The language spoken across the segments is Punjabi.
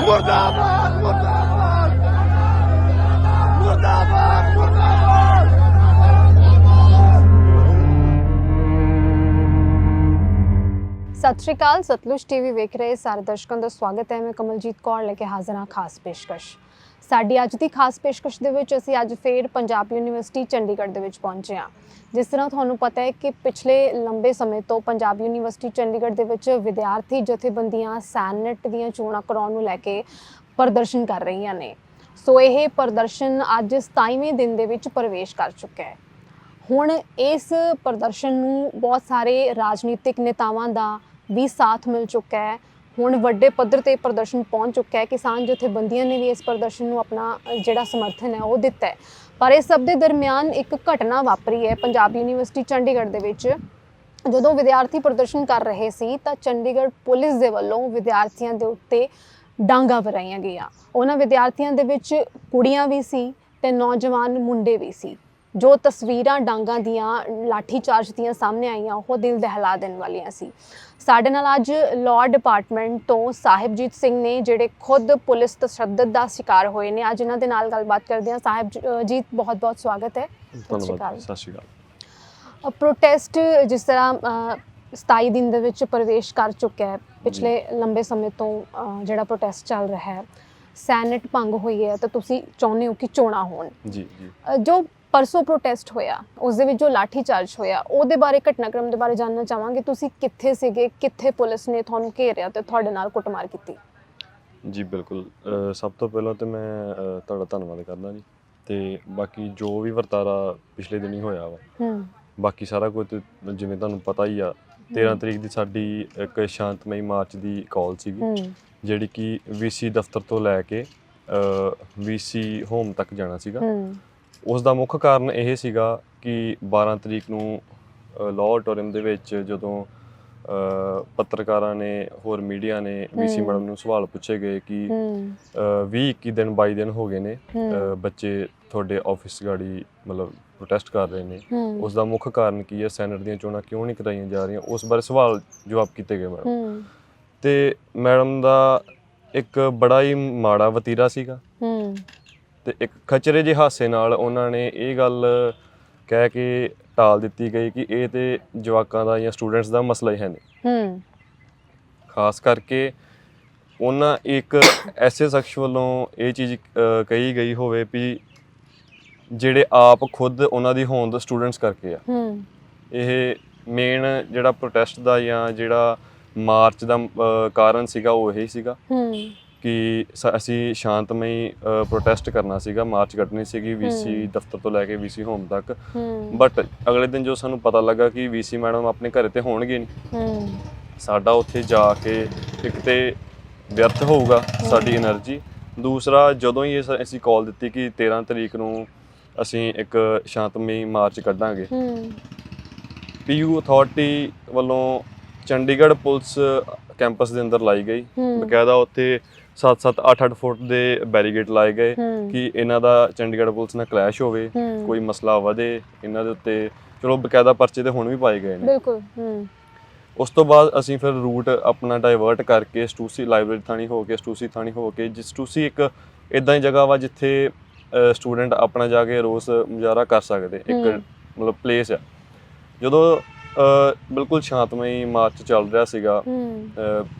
ਮੁਰਦਾਬਾਦ ਮੁਰਦਾਬਾਦ ਮੁਰਦਾਬਾਦ ਮੁਰਦਾਬਾਦ ਸਤਿ ਸ਼੍ਰੀ ਅਕਾਲ ਸਤਲੁਜ ਟੀਵੀ ਵੇਖ ਰਹੇ ਸਾਰੇ ਦਰਸ਼ਕਾਂ ਦਾ ਸਵਾਗਤ ਹੈ ਮੈਂ ਕਮਲਜੀਤ ਕੌਰ ਲੈ ਕੇ ਹਾਜ਼ਰ ਹਾਂ ਖਾਸ ਪੇਸ਼ਕਸ਼ ਸਾਡੀ ਅੱਜ ਦੀ ਖਾਸ ਪੇਸ਼ਕਸ਼ ਦੇ ਵਿੱਚ ਅਸੀਂ ਅੱਜ ਫੇਰ ਪੰਜਾਬ ਯੂਨੀਵਰਸਿਟੀ ਚੰਡੀਗੜ੍ਹ ਦੇ ਵਿੱਚ ਪਹੁੰਚੇ ਹਾਂ। ਜਿਸ ਤਰ੍ਹਾਂ ਤੁਹਾਨੂੰ ਪਤਾ ਹੈ ਕਿ ਪਿਛਲੇ ਲੰਬੇ ਸਮੇਂ ਤੋਂ ਪੰਜਾਬ ਯੂਨੀਵਰਸਿਟੀ ਚੰਡੀਗੜ੍ਹ ਦੇ ਵਿੱਚ ਵਿਦਿਆਰਥੀ ਜਥੇਬੰਦੀਆਂ ਸੈਨੇਟ ਦੀਆਂ ਚੋਣਾਂ ਕਰਾਉਣ ਨੂੰ ਲੈ ਕੇ ਪ੍ਰਦਰਸ਼ਨ ਕਰ ਰਹੀਆਂ ਨੇ। ਸੋ ਇਹ ਪ੍ਰਦਰਸ਼ਨ ਅੱਜ 27ਵੇਂ ਦਿਨ ਦੇ ਵਿੱਚ ਪ੍ਰਵੇਸ਼ ਕਰ ਚੁੱਕਾ ਹੈ। ਹੁਣ ਇਸ ਪ੍ਰਦਰਸ਼ਨ ਨੂੰ ਬਹੁਤ ਸਾਰੇ ਰਾਜਨੀਤਿਕ ਨੇਤਾਵਾਂ ਦਾ ਵੀ ਸਾਥ ਮਿਲ ਚੁੱਕਾ ਹੈ। ਹੁਣ ਵੱਡੇ ਪੱਧਰ ਤੇ ਪ੍ਰਦਰਸ਼ਨ ਪਹੁੰਚ ਚੁੱਕਾ ਹੈ। ਕਿਸਾਨ ਜਥੇਬੰਦੀਆਂ ਨੇ ਵੀ ਇਸ ਪ੍ਰਦਰਸ਼ਨ ਨੂੰ ਆਪਣਾ ਜਿਹੜਾ ਸਮਰਥਨ ਹੈ, ਉਹ ਦਿੱਤਾ ਹੈ। ਪਰ ਇਸ ਸਭ ਦੇ ਦਰਮਿਆਨ ਇੱਕ ਘਟਨਾ ਵਾਪਰੀ ਹੈ ਪੰਜਾਬ ਯੂਨੀਵਰਸਿਟੀ ਚੰਡੀਗੜ੍ਹ ਦੇ ਵਿੱਚ। ਜਦੋਂ ਵਿਦਿਆਰਥੀ ਪ੍ਰਦਰਸ਼ਨ ਕਰ ਰਹੇ ਸੀ ਤਾਂ ਚੰਡੀਗੜ੍ਹ ਪੁਲਿਸ ਦੇ ਵੱਲੋਂ ਵਿਦਿਆਰਥੀਆਂ ਦੇ ਉੱਤੇ ਡਾਂਗਾ ਵਰਾਈਆਂ ਗਈਆਂ। ਉਹਨਾਂ ਵਿਦਿਆਰਥੀਆਂ ਦੇ ਵਿੱਚ ਕੁੜੀਆਂ ਵੀ ਸੀ ਤੇ ਨੌਜਵਾਨ ਮੁੰਡੇ ਵੀ ਸੀ। ਜੋ ਤਸਵੀਰਾਂ ਡਾਂਗਾ ਦੀਆਂ ਲਾਠੀ ਚਾਰਜ ਦੀਆਂ ਸਾਹਮਣੇ ਆਈਆਂ, ਉਹ ਦਿਲ ਦਹਿਲਾ ਦੇਣ ਵਾਲੀਆਂ ਸੀ। ਸਾਡੇ ਨਾਲ ਅੱਜ ਲਾਅ ਡਿਪਾਰਟਮੈਂਟ ਤੋਂ ਸਾਹਿਬਜੀਤ ਸਿੰਘ ਨੇ ਜਿਹੜੇ ਖੁਦ ਪੁਲਿਸ ਤਸ਼ੱਦਦ ਦਾ ਸ਼ਿਕਾਰ ਹੋਏ ਨੇ। ਅੱਜ ਇਹਨਾਂ ਦੇ ਨਾਲ ਗੱਲਬਾਤ ਕਰਦੇ ਹਾਂ। ਸਾਹਿਬ ਜੀਤ ਬਹੁਤ ਬਹੁਤ ਸਵਾਗਤ ਹੈ। ਸਤਿ ਸ਼੍ਰੀ ਅਕਾਲ। ਸਤਿ ਸ਼੍ਰੀ ਅਕਾਲ। ਪ੍ਰੋਟੈਸਟ ਜਿਸ ਤਰ੍ਹਾਂ ਅ, 27 ਦਿਨ ਦੇ ਵਿੱਚ ਪ੍ਰਵੇਸ਼ ਕਰ ਚੁੱਕਿਆ ਹੈ। ਪਿਛਲੇ ਲੰਬੇ ਸਮੇਂ ਤੋਂ ਜਿਹੜਾ ਪ੍ਰੋਟੈਸਟ ਚੱਲ ਰਿਹਾ ਹੈ। ਸੈਨੇਟ ਭੰਗ ਹੋਈ ਹੈ ਤਾਂ ਤੁਸੀਂ ਚਾਹੁੰਦੇ ਹੋ ਕਿ ਚੋਣਾਂ ਹੋਣ। ਜੀ ਜੀ। ਜੋ ਪਰਸੋਂ ਪ੍ਰੋਟੈਸਟ ਹੋਇਆ ਉਸ ਦੇ ਵਿੱਚ ਜੋ ਲਾਠੀ ਚਾਰਜ ਹੋਇਆ ਉਹਦੇ ਬਾਰੇ ਘਟਨਾਕ੍ਰਮ ਦੇ ਬਾਰੇ ਜਾਨਣਾ ਚਾਹਾਂਗੇ। ਤੁਸੀਂ ਕਿੱਥੇ ਸੀਗੇ ਕਿੱਥੇ ਪੁਲਿਸ ਨੇ ਤੁਹਾਨੂੰ ਘੇਰਿਆ ਤੇ ਤੁਹਾਡੇ ਨਾਲ ਕੁੱਟਮਾਰ ਕੀਤੀ? ਜੀ ਬਿਲਕੁਲ। ਸਭ ਤੋਂ ਪਹਿਲਾਂ ਤੇ ਮੈਂ ਤੁਹਾਡਾ ਧੰਨਵਾਦ ਕਰਦਾ ਜੀ। ਤੇ ਬਾਕੀ ਜੋ ਵੀ ਵਰਤਾਰਾ ਪਿਛਲੇ ਦਿਨੀ ਹੋਇਆ ਵਾ ਹੂੰ। ਬਾਕੀ ਸਾਰਾ ਕੁਝ ਜਿਵੇਂ ਤੁਹਾਨੂੰ ਪਤਾ ਹੀ ਆ 13 ਤਰੀਕ ਦੀ ਸਾਡੀ ਇੱਕ ਸ਼ਾਂਤਮਈ ਮਾਰਚ ਦੀ ਕਾਲ ਸੀਗੀ ਜਿਹੜੀ ਕਿ ਵੀਸੀ ਦਫ਼ਤਰ ਤੋਂ ਲੈ ਕੇ ਵੀਸੀ ਹੋਮ ਤੱਕ ਜਾਣਾ ਸੀਗਾ। ਹੂੰ। ਉਸ ਦਾ ਮੁੱਖ ਕਾਰਨ ਇਹ ਸੀਗਾ ਕਿ 12 ਤਰੀਕ ਨੂੰ ਲਾਅ ਆਡੀਟੋਰੀਅਮ ਦੇ ਵਿੱਚ ਜਦੋਂ ਪੱਤਰਕਾਰਾਂ ਨੇ ਹੋਰ ਮੀਡੀਆ ਨੇ ਵੀਸੀ। ਮੈਡਮ ਨੂੰ ਸਵਾਲ ਪੁੱਛੇ ਗਏ ਕਿ ਹੂੰ। 20 21 ਦਿਨ 22 ਦਿਨ ਹੋ ਗਏ ਨੇ ਬੱਚੇ ਤੁਹਾਡੇ ਆਫਿਸ ਗਾੜੀ ਮਤਲਬ ਪ੍ਰੋਟੈਸਟ ਕਰ ਰਹੇ ਨੇ। ਉਸ ਦਾ ਮੁੱਖ ਕਾਰਨ ਕੀ ਹੈ? ਸੈਨੇਟ ਦੀਆਂ ਚੋਣਾਂ ਕਿਉਂ ਨਹੀਂ ਕਰਾਈਆਂ ਜਾ ਰਹੀਆਂ? ਉਸ ਬਾਰੇ ਸਵਾਲ ਜਵਾਬ ਕੀਤੇ ਗਏ ਮੈਡਮ। ਤੇ ਮੈਡਮ ਦਾ ਇੱਕ ਬੜਾ ਹੀ ਮਾੜਾ ਵਤੀਰਾ ਸੀਗਾ। ਤੇ ਇੱਕ ਖਚਰੇ ਜਿਹੇ ਹਾਸੇ ਨਾਲ ਉਹਨਾਂ ਨੇ ਇਹ ਗੱਲ ਕਹਿ ਕੇ ਟਾਲ ਦਿੱਤੀ ਗਈ ਕਿ ਇਹ ਤੇ ਜਵਾਕਾਂ ਦਾ ਜਾਂ ਸਟੂਡੈਂਟਸ ਦਾ ਮਸਲਾ ਹੀ ਹੈ ਨਹੀਂ। ਹੂੰ। ਖਾਸ ਕਰਕੇ ਉਹਨਾਂ ਇੱਕ ਐਸੇ ਸ਼ਖਸ ਵੱਲੋਂ ਇਹ ਚੀਜ਼ ਕਹੀ ਗਈ ਹੋਵੇ ਵੀ ਜਿਹੜੇ ਆਪ ਖੁਦ ਉਹਨਾਂ ਦੀ ਹੋਂਦ ਸਟੂਡੈਂਟਸ ਕਰਕੇ ਆ। ਹੂੰ। ਇਹ ਮੇਨ ਜਿਹੜਾ ਪ੍ਰੋਟੈਸਟ ਦਾ ਜਾਂ ਜਿਹੜਾ ਮਾਰਚ ਦਾ ਕਾਰਨ ਸੀਗਾ ਉਹ ਇਹੀ ਸੀਗਾ। ਹੂੰ। ਕਿ ਅਸੀਂ ਸ਼ਾਂਤਮਈ ਪ੍ਰੋਟੈਸਟ ਕਰਨਾ ਸੀਗਾ ਮਾਰਚ ਕੱਢਣੀ ਸੀਗੀ ਵੀਸੀ ਦਫ਼ਤਰ ਤੋਂ ਲੈ ਕੇ ਵੀਸੀ ਹੋਮ ਤੱਕ। ਬਟ ਅਗਲੇ ਦਿਨ ਜੋ ਸਾਨੂੰ ਪਤਾ ਲੱਗਾ ਕਿ ਵੀਸੀ ਮੈਡਮ ਆਪਣੇ ਘਰੇ ਤੇ ਹੋਣਗੇ ਨਹੀਂ। ਸਾਡਾ ਉੱਥੇ ਜਾ ਕੇ ਇੱਕ ਤੇ ਵਿਅਰਥ ਹੋਊਗਾ ਸਾਡੀ એનર્ਜੀ ਦੂਸਰਾ ਜਦੋਂ ਹੀ ਇਹ ਅਸੀਂ ਕਾਲ ਦਿੱਤੀ ਕਿ 13 ਤਰੀਕ ਨੂੰ ਅਸੀਂ ਇੱਕ ਸ਼ਾਂਤਮਈ ਮਾਰਚ ਕੱਢਾਂਗੇ। ਹੂੰ। ਪੀਯੂ ਅਥਾਰਟੀ ਵੱਲੋਂ ਚੰਡੀਗੜ੍ਹ ਪੁਲਿਸ ਕੈਂਪਸ ਦੇ ਅੰਦਰ ਲਾਈ ਗਈ। ਬਕਾਇਦਾ ਉੱਥੇ 7-7 8-8 ਫੁੱਟ ਦੇ ਬੈਰੀਗੇਡ ਲਾਏ ਗਏ ਹੂੰ। ਕਿ ਇਹਨਾਂ ਦਾ ਚੰਡੀਗੜ੍ਹ ਪੁਲਿਸ ਨਾਲ ਕਲੈਸ਼ ਹੋਵੇ ਹੂੰ। ਕੋਈ ਮਸਲਾ ਵਧੇ ਇਹਨਾਂ ਦੇ ਉੱਤੇ ਚਲੋ ਬਕਾਇਦਾ ਪਰਚੇ ਤੇ ਹੁਣ ਵੀ ਪਾਏ ਗਏ ਨੇ। ਬਿਲਕੁਲ ਹੂੰ। ਉਸ ਤੋਂ ਬਾਅਦ ਅਸੀਂ ਫਿਰ ਰੂਟ ਆਪਣਾ ਡਾਇਵਰਟ ਕਰਕੇ ਸਟੂਸੀ ਲਾਇਬ੍ਰੇਰੀ ਥਾਣੀ ਹੋ ਕੇ ਸਟੂਸੀ ਥਾਣੀ ਹੋ ਕੇ ਜਿਸ ਸਟੂਸੀ ਇੱਕ ਇਦਾਂ ਦੀ ਜਗ੍ਹਾ ਵਾ ਜਿੱਥੇ ਸਟੂਡੈਂਟ ਆਪਣਾ ਜਾ ਕੇ ਰੋਸ ਮੁਜ਼ਾਹਰਾ ਕਰ ਸਕਦੇ ਇੱਕ ਹੂੰ। ਮਤਲਬ ਪਲੇਸ ਆ। ਜਦੋਂ ਬਿਲਕੁਲ ਸ਼ਾਂਤਮਈ ਮਾਰਚ ਚੱਲ ਰਿਹਾ ਸੀਗਾ।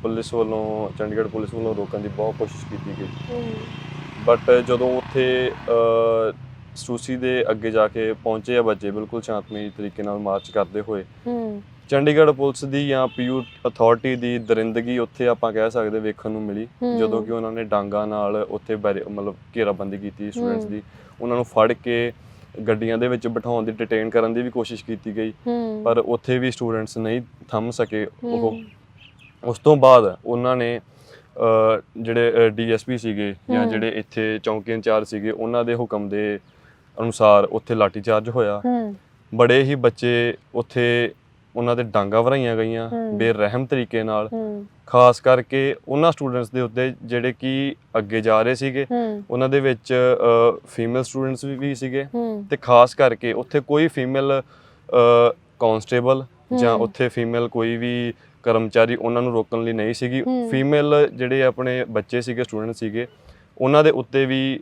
ਪੁਲਿਸ ਵੱਲੋਂ ਚੰਡੀਗੜ੍ਹ ਪੁਲਿਸ ਵੱਲੋਂ ਰੋਕਣ ਦੀ ਬਹੁਤ ਕੋਸ਼ਿਸ਼ ਕੀਤੀ ਗਈ। ਬਟ ਜਦੋਂ ਉੱਥੇ ਸਟੂਸੀ ਦੇ ਅੱਗੇ ਜਾ ਕੇ ਪਹੁੰਚੇ ਆ ਬੱਚੇ ਬਿਲਕੁਲ ਸ਼ਾਂਤਮਈ ਤਰੀਕੇ ਨਾਲ ਮਾਰਚ ਕਰਦੇ ਹੋਏ ਚੰਡੀਗੜ੍ਹ ਪੁਲਿਸ ਦੀ ਜਾਂ ਪੀਯੂ ਅਥਾਰਟੀ ਦੀ ਦਰਿੰਦਗੀ ਉੱਥੇ ਆਪਾਂ ਕਹਿ ਸਕਦੇ ਵੇਖਣ ਨੂੰ ਮਿਲੀ। ਜਦੋਂ ਕਿ ਉਹਨਾਂ ਨੇ ਡਾਂਗਾ ਨਾਲ ਉੱਥੇ ਮਤਲਬ ਘੇਰਾਬੰਦੀ ਕੀਤੀ ਸਟੂਡੈਂਟਸ। ਦੀ। ਉਹਨਾਂ ਨੂੰ ਫੜ ਕੇ ਗੱਡੀਆਂ ਦੇ ਵਿੱਚ ਬਿਠਾਉਣ ਦੀ ਡਿਟੇਨ ਕਰਨ ਦੀ ਵੀ ਕੋਸ਼ਿਸ਼ ਕੀਤੀ ਗਈ। ਪਰ ਉੱਥੇ ਵੀ ਸਟੂਡੈਂਟਸ ਨਹੀਂ ਥੰਮ ਸਕੇ ਉਹ। ਉਸ ਤੋਂ ਬਾਅਦ ਉਹਨਾਂ ਨੇ ਜਿਹੜੇ ਡੀਐਸਪੀ ਸੀਗੇ ਜਾਂ। ਜਿਹੜੇ ਇੱਥੇ ਚੌਂਕੀ ਇੰਚਾਰਜ ਸੀਗੇ ਉਹਨਾਂ ਦੇ ਹੁਕਮ ਦੇ ਅਨੁਸਾਰ ਉੱਥੇ ਲਾਠੀਚਾਰਜ ਹੋਇਆ। ਹੂੰ। ਬੜੇ ਹੀ ਬੱਚੇ ਉੱਥੇ ਉਹਨਾਂ ਦੇ ਡਾਂਗਾ ਭਰਾਈਆਂ ਗਈਆਂ। ਬੇਰਹਿਮ ਤਰੀਕੇ ਨਾਲ ਖਾਸ ਕਰਕੇ ਉਹਨਾਂ ਸਟੂਡੈਂਟਸ ਦੇ ਉੱਤੇ ਜਿਹੜੇ ਕਿ ਅੱਗੇ ਜਾ ਰਹੇ ਸੀਗੇ ਉਹਨਾਂ ਦੇ ਵਿੱਚ ਫੀਮੇਲ ਸਟੂਡੈਂਟਸ ਵੀ ਸੀਗੇ ਤੇ ਖਾਸ ਕਰਕੇ ਉੱਥੇ ਕੋਈ ਫੀਮੇਲ ਕਾਂਸਟੇਬਲ ਜਾਂ। ਉੱਥੇ ਫੀਮੇਲ ਕੋਈ ਵੀ ਕਰਮਚਾਰੀ ਉਹਨਾਂ ਨੂੰ ਰੋਕਣ ਲਈ ਨਹੀਂ ਸੀਗੀ। ਫੀਮੇਲ ਜਿਹੜੇ ਆਪਣੇ ਬੱਚੇ ਸੀਗੇ ਸਟੂਡੈਂਟ ਸੀਗੇ ਉਹਨਾਂ ਦੇ ਉੱਤੇ ਵੀ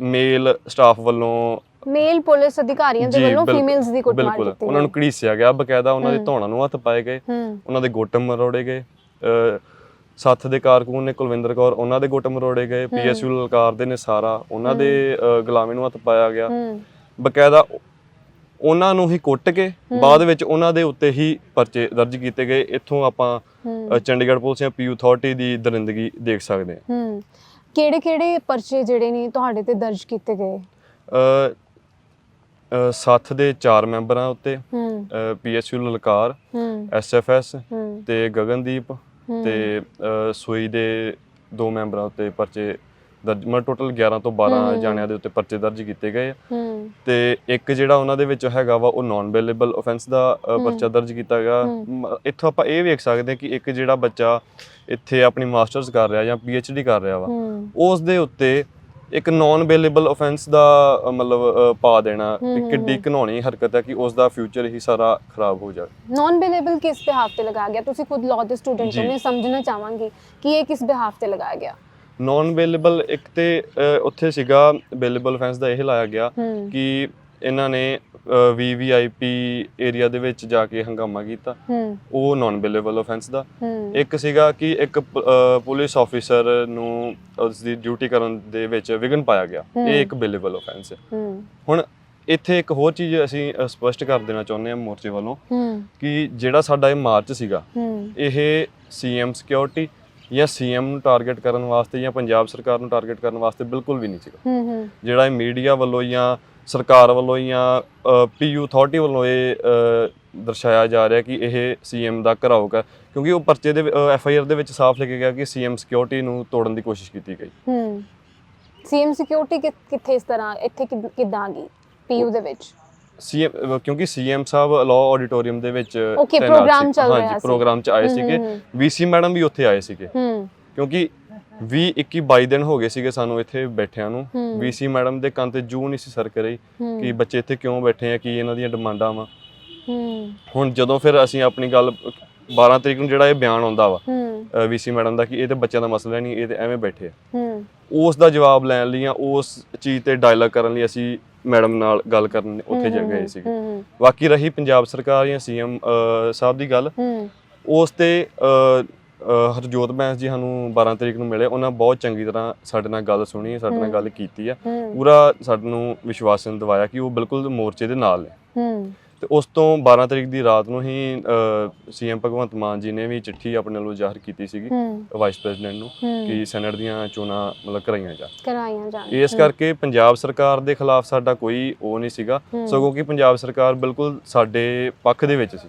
ਮੇਲ ਸਟਾਫ ਵੱਲੋਂ ਮੇਲ ਪੁਲਿਸ ਅਧਿਕਾਰੀਆਂ ਦੇ ਜੀ, ਵੱਲੋਂ ਬਿਲਕੁਲ- ਫੀਮੇਲਸ ਦੀ ਕੁੱਟਮਾਰ ਬਿਲਕੁਲ। ਕੀਤੀ ਉਹਨਾਂ ਨੂੰ। ਘੜੀਸਿਆ ਗਿਆ ਬਕਾਇਦਾ ਉਹਨਾਂ ਦੇ। ਧੌਣਾਂ ਨੂੰ ਹੱਥ ਪਾਏ ਗਏ ਹੂੰ। ਉਹਨਾਂ ਦੇ ਗੁੱਟ ਮਰੋੜੇ ਗਏ ਸੱਥ ਦੇ ਕਾਰਕੁਨ ਨੇ ਕੁਲਵਿੰਦਰ ਕੌਰ ਉਹਨਾਂ ਦੇ ਗੁੱਟ ਮਰੋੜੇ ਗਏ ਪੀਐਸਯੂ ਲਲਕਾਰ ਦੇ ਨੇ ਸਾਰਾ ਉਹਨਾਂ ਦੇ ਗੁਲਾਮੀ ਨੂੰ ਹੱਥ ਪਾਇਆ ਗਿਆ। ਹੂੰ। ਬਕਾਇਦਾ ਉਹਨਾਂ ਨੂੰ ਹੀ ਕੁੱਟ ਕੇ ਬਾਅਦ ਵਿੱਚ ਉਹਨਾਂ ਦੇ ਉੱਤੇ ਹੀ ਪਰਚੇ ਦਰਜ ਕੀਤੇ ਗਏ। ਇੱਥੋਂ ਆਪਾਂ ਹੂੰ। ਅ, ਚੰਡੀਗੜ੍ਹ ਪੁਲਿਸ ਜਾਂ ਪੀਯੂ ਅਥਾਰਟੀ ਦੀ ਦਰਿੰਦਗੀ ਦੇਖ ਸਕਦੇ ਹਾਂ। ਹੂੰ। ਕਿਹੜੇ ਕਿਹੜੇ ਪਰਚੇ ਜਿਹੜੇ ਨੇ ਤੁਹਾਡੇ ਤੇ ਦਰਜ ਕੀਤੇ ਗਏ? ਸੱਥ ਦੇ ਚਾਰ ਮੈਂਬਰਾਂ ਉੱਤੇ ਪੀਐਸਯੂ ਲਲਕਾਰ ਐਸਐਫਐਸ ਤੇ ਗਗਨਦੀਪ। ਤੇ ਸੂਈ ਦੇ ਦੋ ਮੈਂਬਰਾਂ ਉੱਤੇ ਪਰਚੇ ਦਰਜ ਮਤਲਬ ਟੋਟਲ 11 ਤੋਂ 12 ਹੂੰ। ਜਾਣਿਆਂ ਦੇ ਉੱਤੇ ਪਰਚੇ ਦਰਜ ਕੀਤੇ ਗਏ ਤੇ ਇੱਕ ਜਿਹੜਾ ਉਹਨਾਂ ਦੇ ਵਿੱਚ ਹੈਗਾ ਵਾ ਉਹ ਨਾਨ ਬੇਲੇਬਲ ਆਫੈਂਸ ਦਾ ਪਰਚਾ ਦਰਜ ਕੀਤਾ ਗਿਆ। ਮ- ਇੱਥੋਂ ਆਪਾਂ ਇਹ ਵੇਖ ਸਕਦੇ ਹਾਂ ਕਿ ਇੱਕ ਜਿਹੜਾ ਬੱਚਾ ਇੱਥੇ ਆਪਣੀ ਮਾਸਟਰਸ ਕਰ ਰਿਹਾ ਜਾਂ ਡੀ ਕਰ ਰਿਹਾ ਵਾ ਉਸ ਦੇ ਉੱਤੇ ਇੱਕ ਨਾਨ ਬੇਲੇਬਲ ਆਫੈਂਸ ਦਾ ਅ, ਮਤਲਬ ਅ, ਪਾ ਦੇਣਾ ਕਿ ਹੂੰ, ਕਿੱਡੀ ਘਨੌਣੀ ਹਰਕਤ ਹੈ ਕਿ ਉਸ ਦਾ ਫਿਊਚਰ ਹੀ ਸਾਰਾ ਖਰਾਬ ਹੋ ਜਾਵੇ। ਨਾਨ ਬੇਲੇਬਲ ਕਿਸ ਬਿਹਾਫ ਤੇ ਲਗਾਇਆ ਗਿਆ? ਤੁਸੀਂ ਖੁਦ ਲਾਅ ਦੇ ਸਟੂਡੈਂਟ ਹੋ ਜੀ। ਮੈਂ ਸਮਝਣਾ ਚਾਹਾਂਗੀ ਕਿ ਇਹ ਕਿਸ ਬਿਹਾਫ ਤੇ ਲਗਾਇਆ ਗਿਆ? ਨਾਨ ਬੇਲੇਬਲ ਇੱਕ ਤੇ ਅ, ਉੱਥੇ ਸੀਗਾ ਬੇਲੇਬਲ ਆਫੈਂਸ ਦਾ ਇਹ ਲਾਇਆ ਗਿਆ ਹੂੰ। ਕਿ ਇਹਨਾਂ ਨੇ ਵੀਵੀਆਈਪੀ ਏਰੀਆ ਦੇ ਵਿੱਚ ਜਾ ਕੇ ਹੰਗਾਮਾ ਕੀਤਾ। ਉਹ ਨਾਨ ਬੇਲੇਬਲ ਆਫੈਂਸ ਦਾ ਇੱਕ ਸੀਗਾ ਕਿ ਇੱਕ ਪੁਲਿਸ ਆਫੀਸਰ ਨੂੰ ਉਸ ਦੀ ਡਿਊਟੀ ਕਰਨ ਦੇ ਵਿੱਚ ਵਿਘਨ ਪਾਇਆ ਗਿਆ। ਇਹ ਇੱਕ ਬੇਲੇਬਲ ਆਫੈਂਸ ਹੈ। ਹੁਣ ਇੱਥੇ ਇੱਕ ਹੋਰ ਚੀਜ਼ ਅਸੀਂ ਸਪਸ਼ਟ ਕਰ ਦੇਣਾ ਚਾਹੁੰਦੇ ਹਾਂ ਮੋਰਚੇ ਵੱਲੋਂ। ਕਿ ਜਿਹੜਾ ਸਾਡਾ ਇਹ ਮਾਰਚ ਸੀਗਾ ਇਹ ਸੀਐਮ ਸਿਕਿਉਰਿਟੀ ਜਾਂ ਸੀਐਮ ਨੂੰ ਟਾਰਗੇਟ ਕਰਨ ਵਾਸਤੇ ਜਾਂ ਪੰਜਾਬ ਸਰਕਾਰ ਨੂੰ ਟਾਰਗੇਟ ਕਰਨ ਵਾਸਤੇ ਬਿਲਕੁਲ ਵੀ ਨਹੀਂ ਸੀਗਾ। ਜਿਹੜਾ ਇਹ ਮੀਡੀਆ ਵੱਲੋਂ ਜਾਂ ਸਰਕਾਰ ਵੱਲੋਂ ਜਾਂ ਪੀਯੂ ਅਥਾਰਟੀ ਵੱਲੋਂ ਇਹ ਦਰਸਾਇਆ ਜਾ ਰਿਹਾ ਕਿ ਇਹ ਸੀਐਮ ਦਾ ਘਰਾਓ ਹੈ ਕਿਉਂਕਿ ਉਹ ਪਰਚੇ ਦੇ ਐਫਆਈਆਰ ਦੇ ਵਿੱਚ ਸਾਫ਼ ਲਿਖਿਆ ਗਿਆ ਕਿ ਸੀਐਮ ਸਿਕਿਉਰਿਟੀ ਨੂੰ ਤੋੜਨ ਦੀ ਕੋਸ਼ਿਸ਼ ਕੀਤੀ ਗਈ ਹੂੰ ਸੀਐਮ ਸਿਕਿਉਰਿਟੀ ਕਿੱਥੇ ਇਸ ਤਰ੍ਹਾਂ ਇੱਥੇ ਕਿੱਦ- ਗਈ ਪੀਯੂ ਦੇ ਵਿੱਚ ਸੀਐਮ ਕਿਉਂਕਿ ਸੀਐਮ ਸਾਹਿਬ ਲਾਅ ਆਡੀਟੋਰੀਅਮ ਦੇ ਵਿੱਚ ਸੀ। ਚੱਲ ਰਿਹਾ ਹਾਂਜੀ ਸੀ। ਪ੍ਰੋਗਰਾਮ 'ਚ ਆਏ ਸੀਗੇ। ਵੀਸੀ ਮੈਡਮ ਵੀ ਉੱਥੇ ਆਏ ਸੀਗੇ ਹੂੰ ਕਿਉਂਕਿ 20 21 22 ਦਿਨ ਹੋ ਗਏ ਸੀਗੇ ਸਾਨੂੰ ਇੱਥੇ ਬੈਠਿਆਂ ਨੂੰ। ਵੀਸੀ ਮੈਡਮ ਦੇ ਕੰਨ ਤੇ ਜੂ ਨਹੀਂ ਸੀ ਸਰਕ ਰਹੀ ਹੂੰ। ਕਿ ਬੱਚੇ ਇੱਥੇ ਕਿਉਂ ਬੈਠੇ ਆ ਕੀ ਇਹਨਾਂ ਦੀਆਂ ਡਿਮਾਂਡਾਂ ਵਾ। ਹੁਣ ਜਦੋਂ ਫਿਰ ਅਸੀਂ ਆਪਣੀ ਗੱਲ 12 ਤਰੀਕ ਨੂੰ ਜਿਹੜਾ ਇਹ ਬਿਆਨ ਆਉਂਦਾ ਵਾ ਵੀਸੀ ਮੈਡਮ ਦਾ ਕਿ ਇਹ ਤੇ ਬੱਚਿਆਂ ਦਾ ਮਸਲਾ ਨਹੀਂ ਇਹ ਤੇ ਐਵੇਂ ਬੈਠੇ ਆ। ਉਸ ਦਾ ਜਵਾਬ ਲੈਣ ਲਈ ਜਾਂ ਉਸ ਚੀਜ਼ ਤੇ ਡਾਇਲੌਗ ਕਰਨ ਲਈ ਅਸੀਂ ਮੈਡਮ ਨਾਲ ਗੱਲ ਕਰਨ ਉੱਥੇ ਜਾ ਗਏ ਹੂੰ ਬਾਕੀ ਰਹੀ ਪੰਜਾਬ ਸਰਕਾਰ ਜਾਂ ਸੀਐਮ ਸਾਹਿਬ ਦੀ ਗੱਲ। ਉਸ ਤੇ ਹਰਜੋਤ ਬੈਂਸ ਜੀ ਸਾਨੂੰ 12 ਤਰੀਕ ਨੂੰ ਮਿਲੇ ਉਹਨਾਂ ਬਹੁਤ ਚੰਗੀ ਤਰ੍ਹਾਂ ਸਾਡੇ ਨਾਲ ਗੱਲ ਸੁਣੀ ਸਾਡੇ ਨਾਲ ਗੱਲ ਕੀਤੀ ਆ। ਪੂਰਾ ਸਾਨੂੰ ਵਿਸ਼ਵਾਸਨ ਦਿਵਾਇਆ ਕਿ ਉਹ ਬਿਲਕੁਲ ਮੋਰਚੇ ਦੇ ਨਾਲ ਨੇ। ਹੂੰ। ਤੇ ਉਸ ਤੋਂ 12 ਤਰੀਕ ਦੀ ਰਾਤ ਨੂੰ ਹੀ ਸੀਐਮ ਭਗਵੰਤ ਮਾਨ ਜੀ ਨੇ ਵੀ ਚਿੱਠੀ ਆਪਣੇ ਵੱਲੋਂ ਜ਼ਾਹਰ ਕੀਤੀ ਸੀਗੀ ਵਾਈਸ ਪ੍ਰੈਜ਼ੀਡੈਂਟ ਨੂੰ ਕਿ ਸੈਨੇਟ ਦੀਆਂ ਚੋਣਾਂ ਮਤਲਬ ਕਰਾਈਆਂ ਜਾ ਕਰਾਈਆਂ ਜਾਣ ਇਸ ਕਰਕੇ ਪੰਜਾਬ ਸਰਕਾਰ ਦੇ ਖਿਲਾਫ ਸਾਡਾ ਕੋਈ ਉਹ ਨਹੀਂ ਸੀਗਾ। ਸਗੋਂ ਕਿ ਪੰਜਾਬ ਸਰਕਾਰ ਬਿਲਕੁਲ ਸਾਡੇ ਪੱਖ ਦੇ ਵਿੱਚ ਸੀ।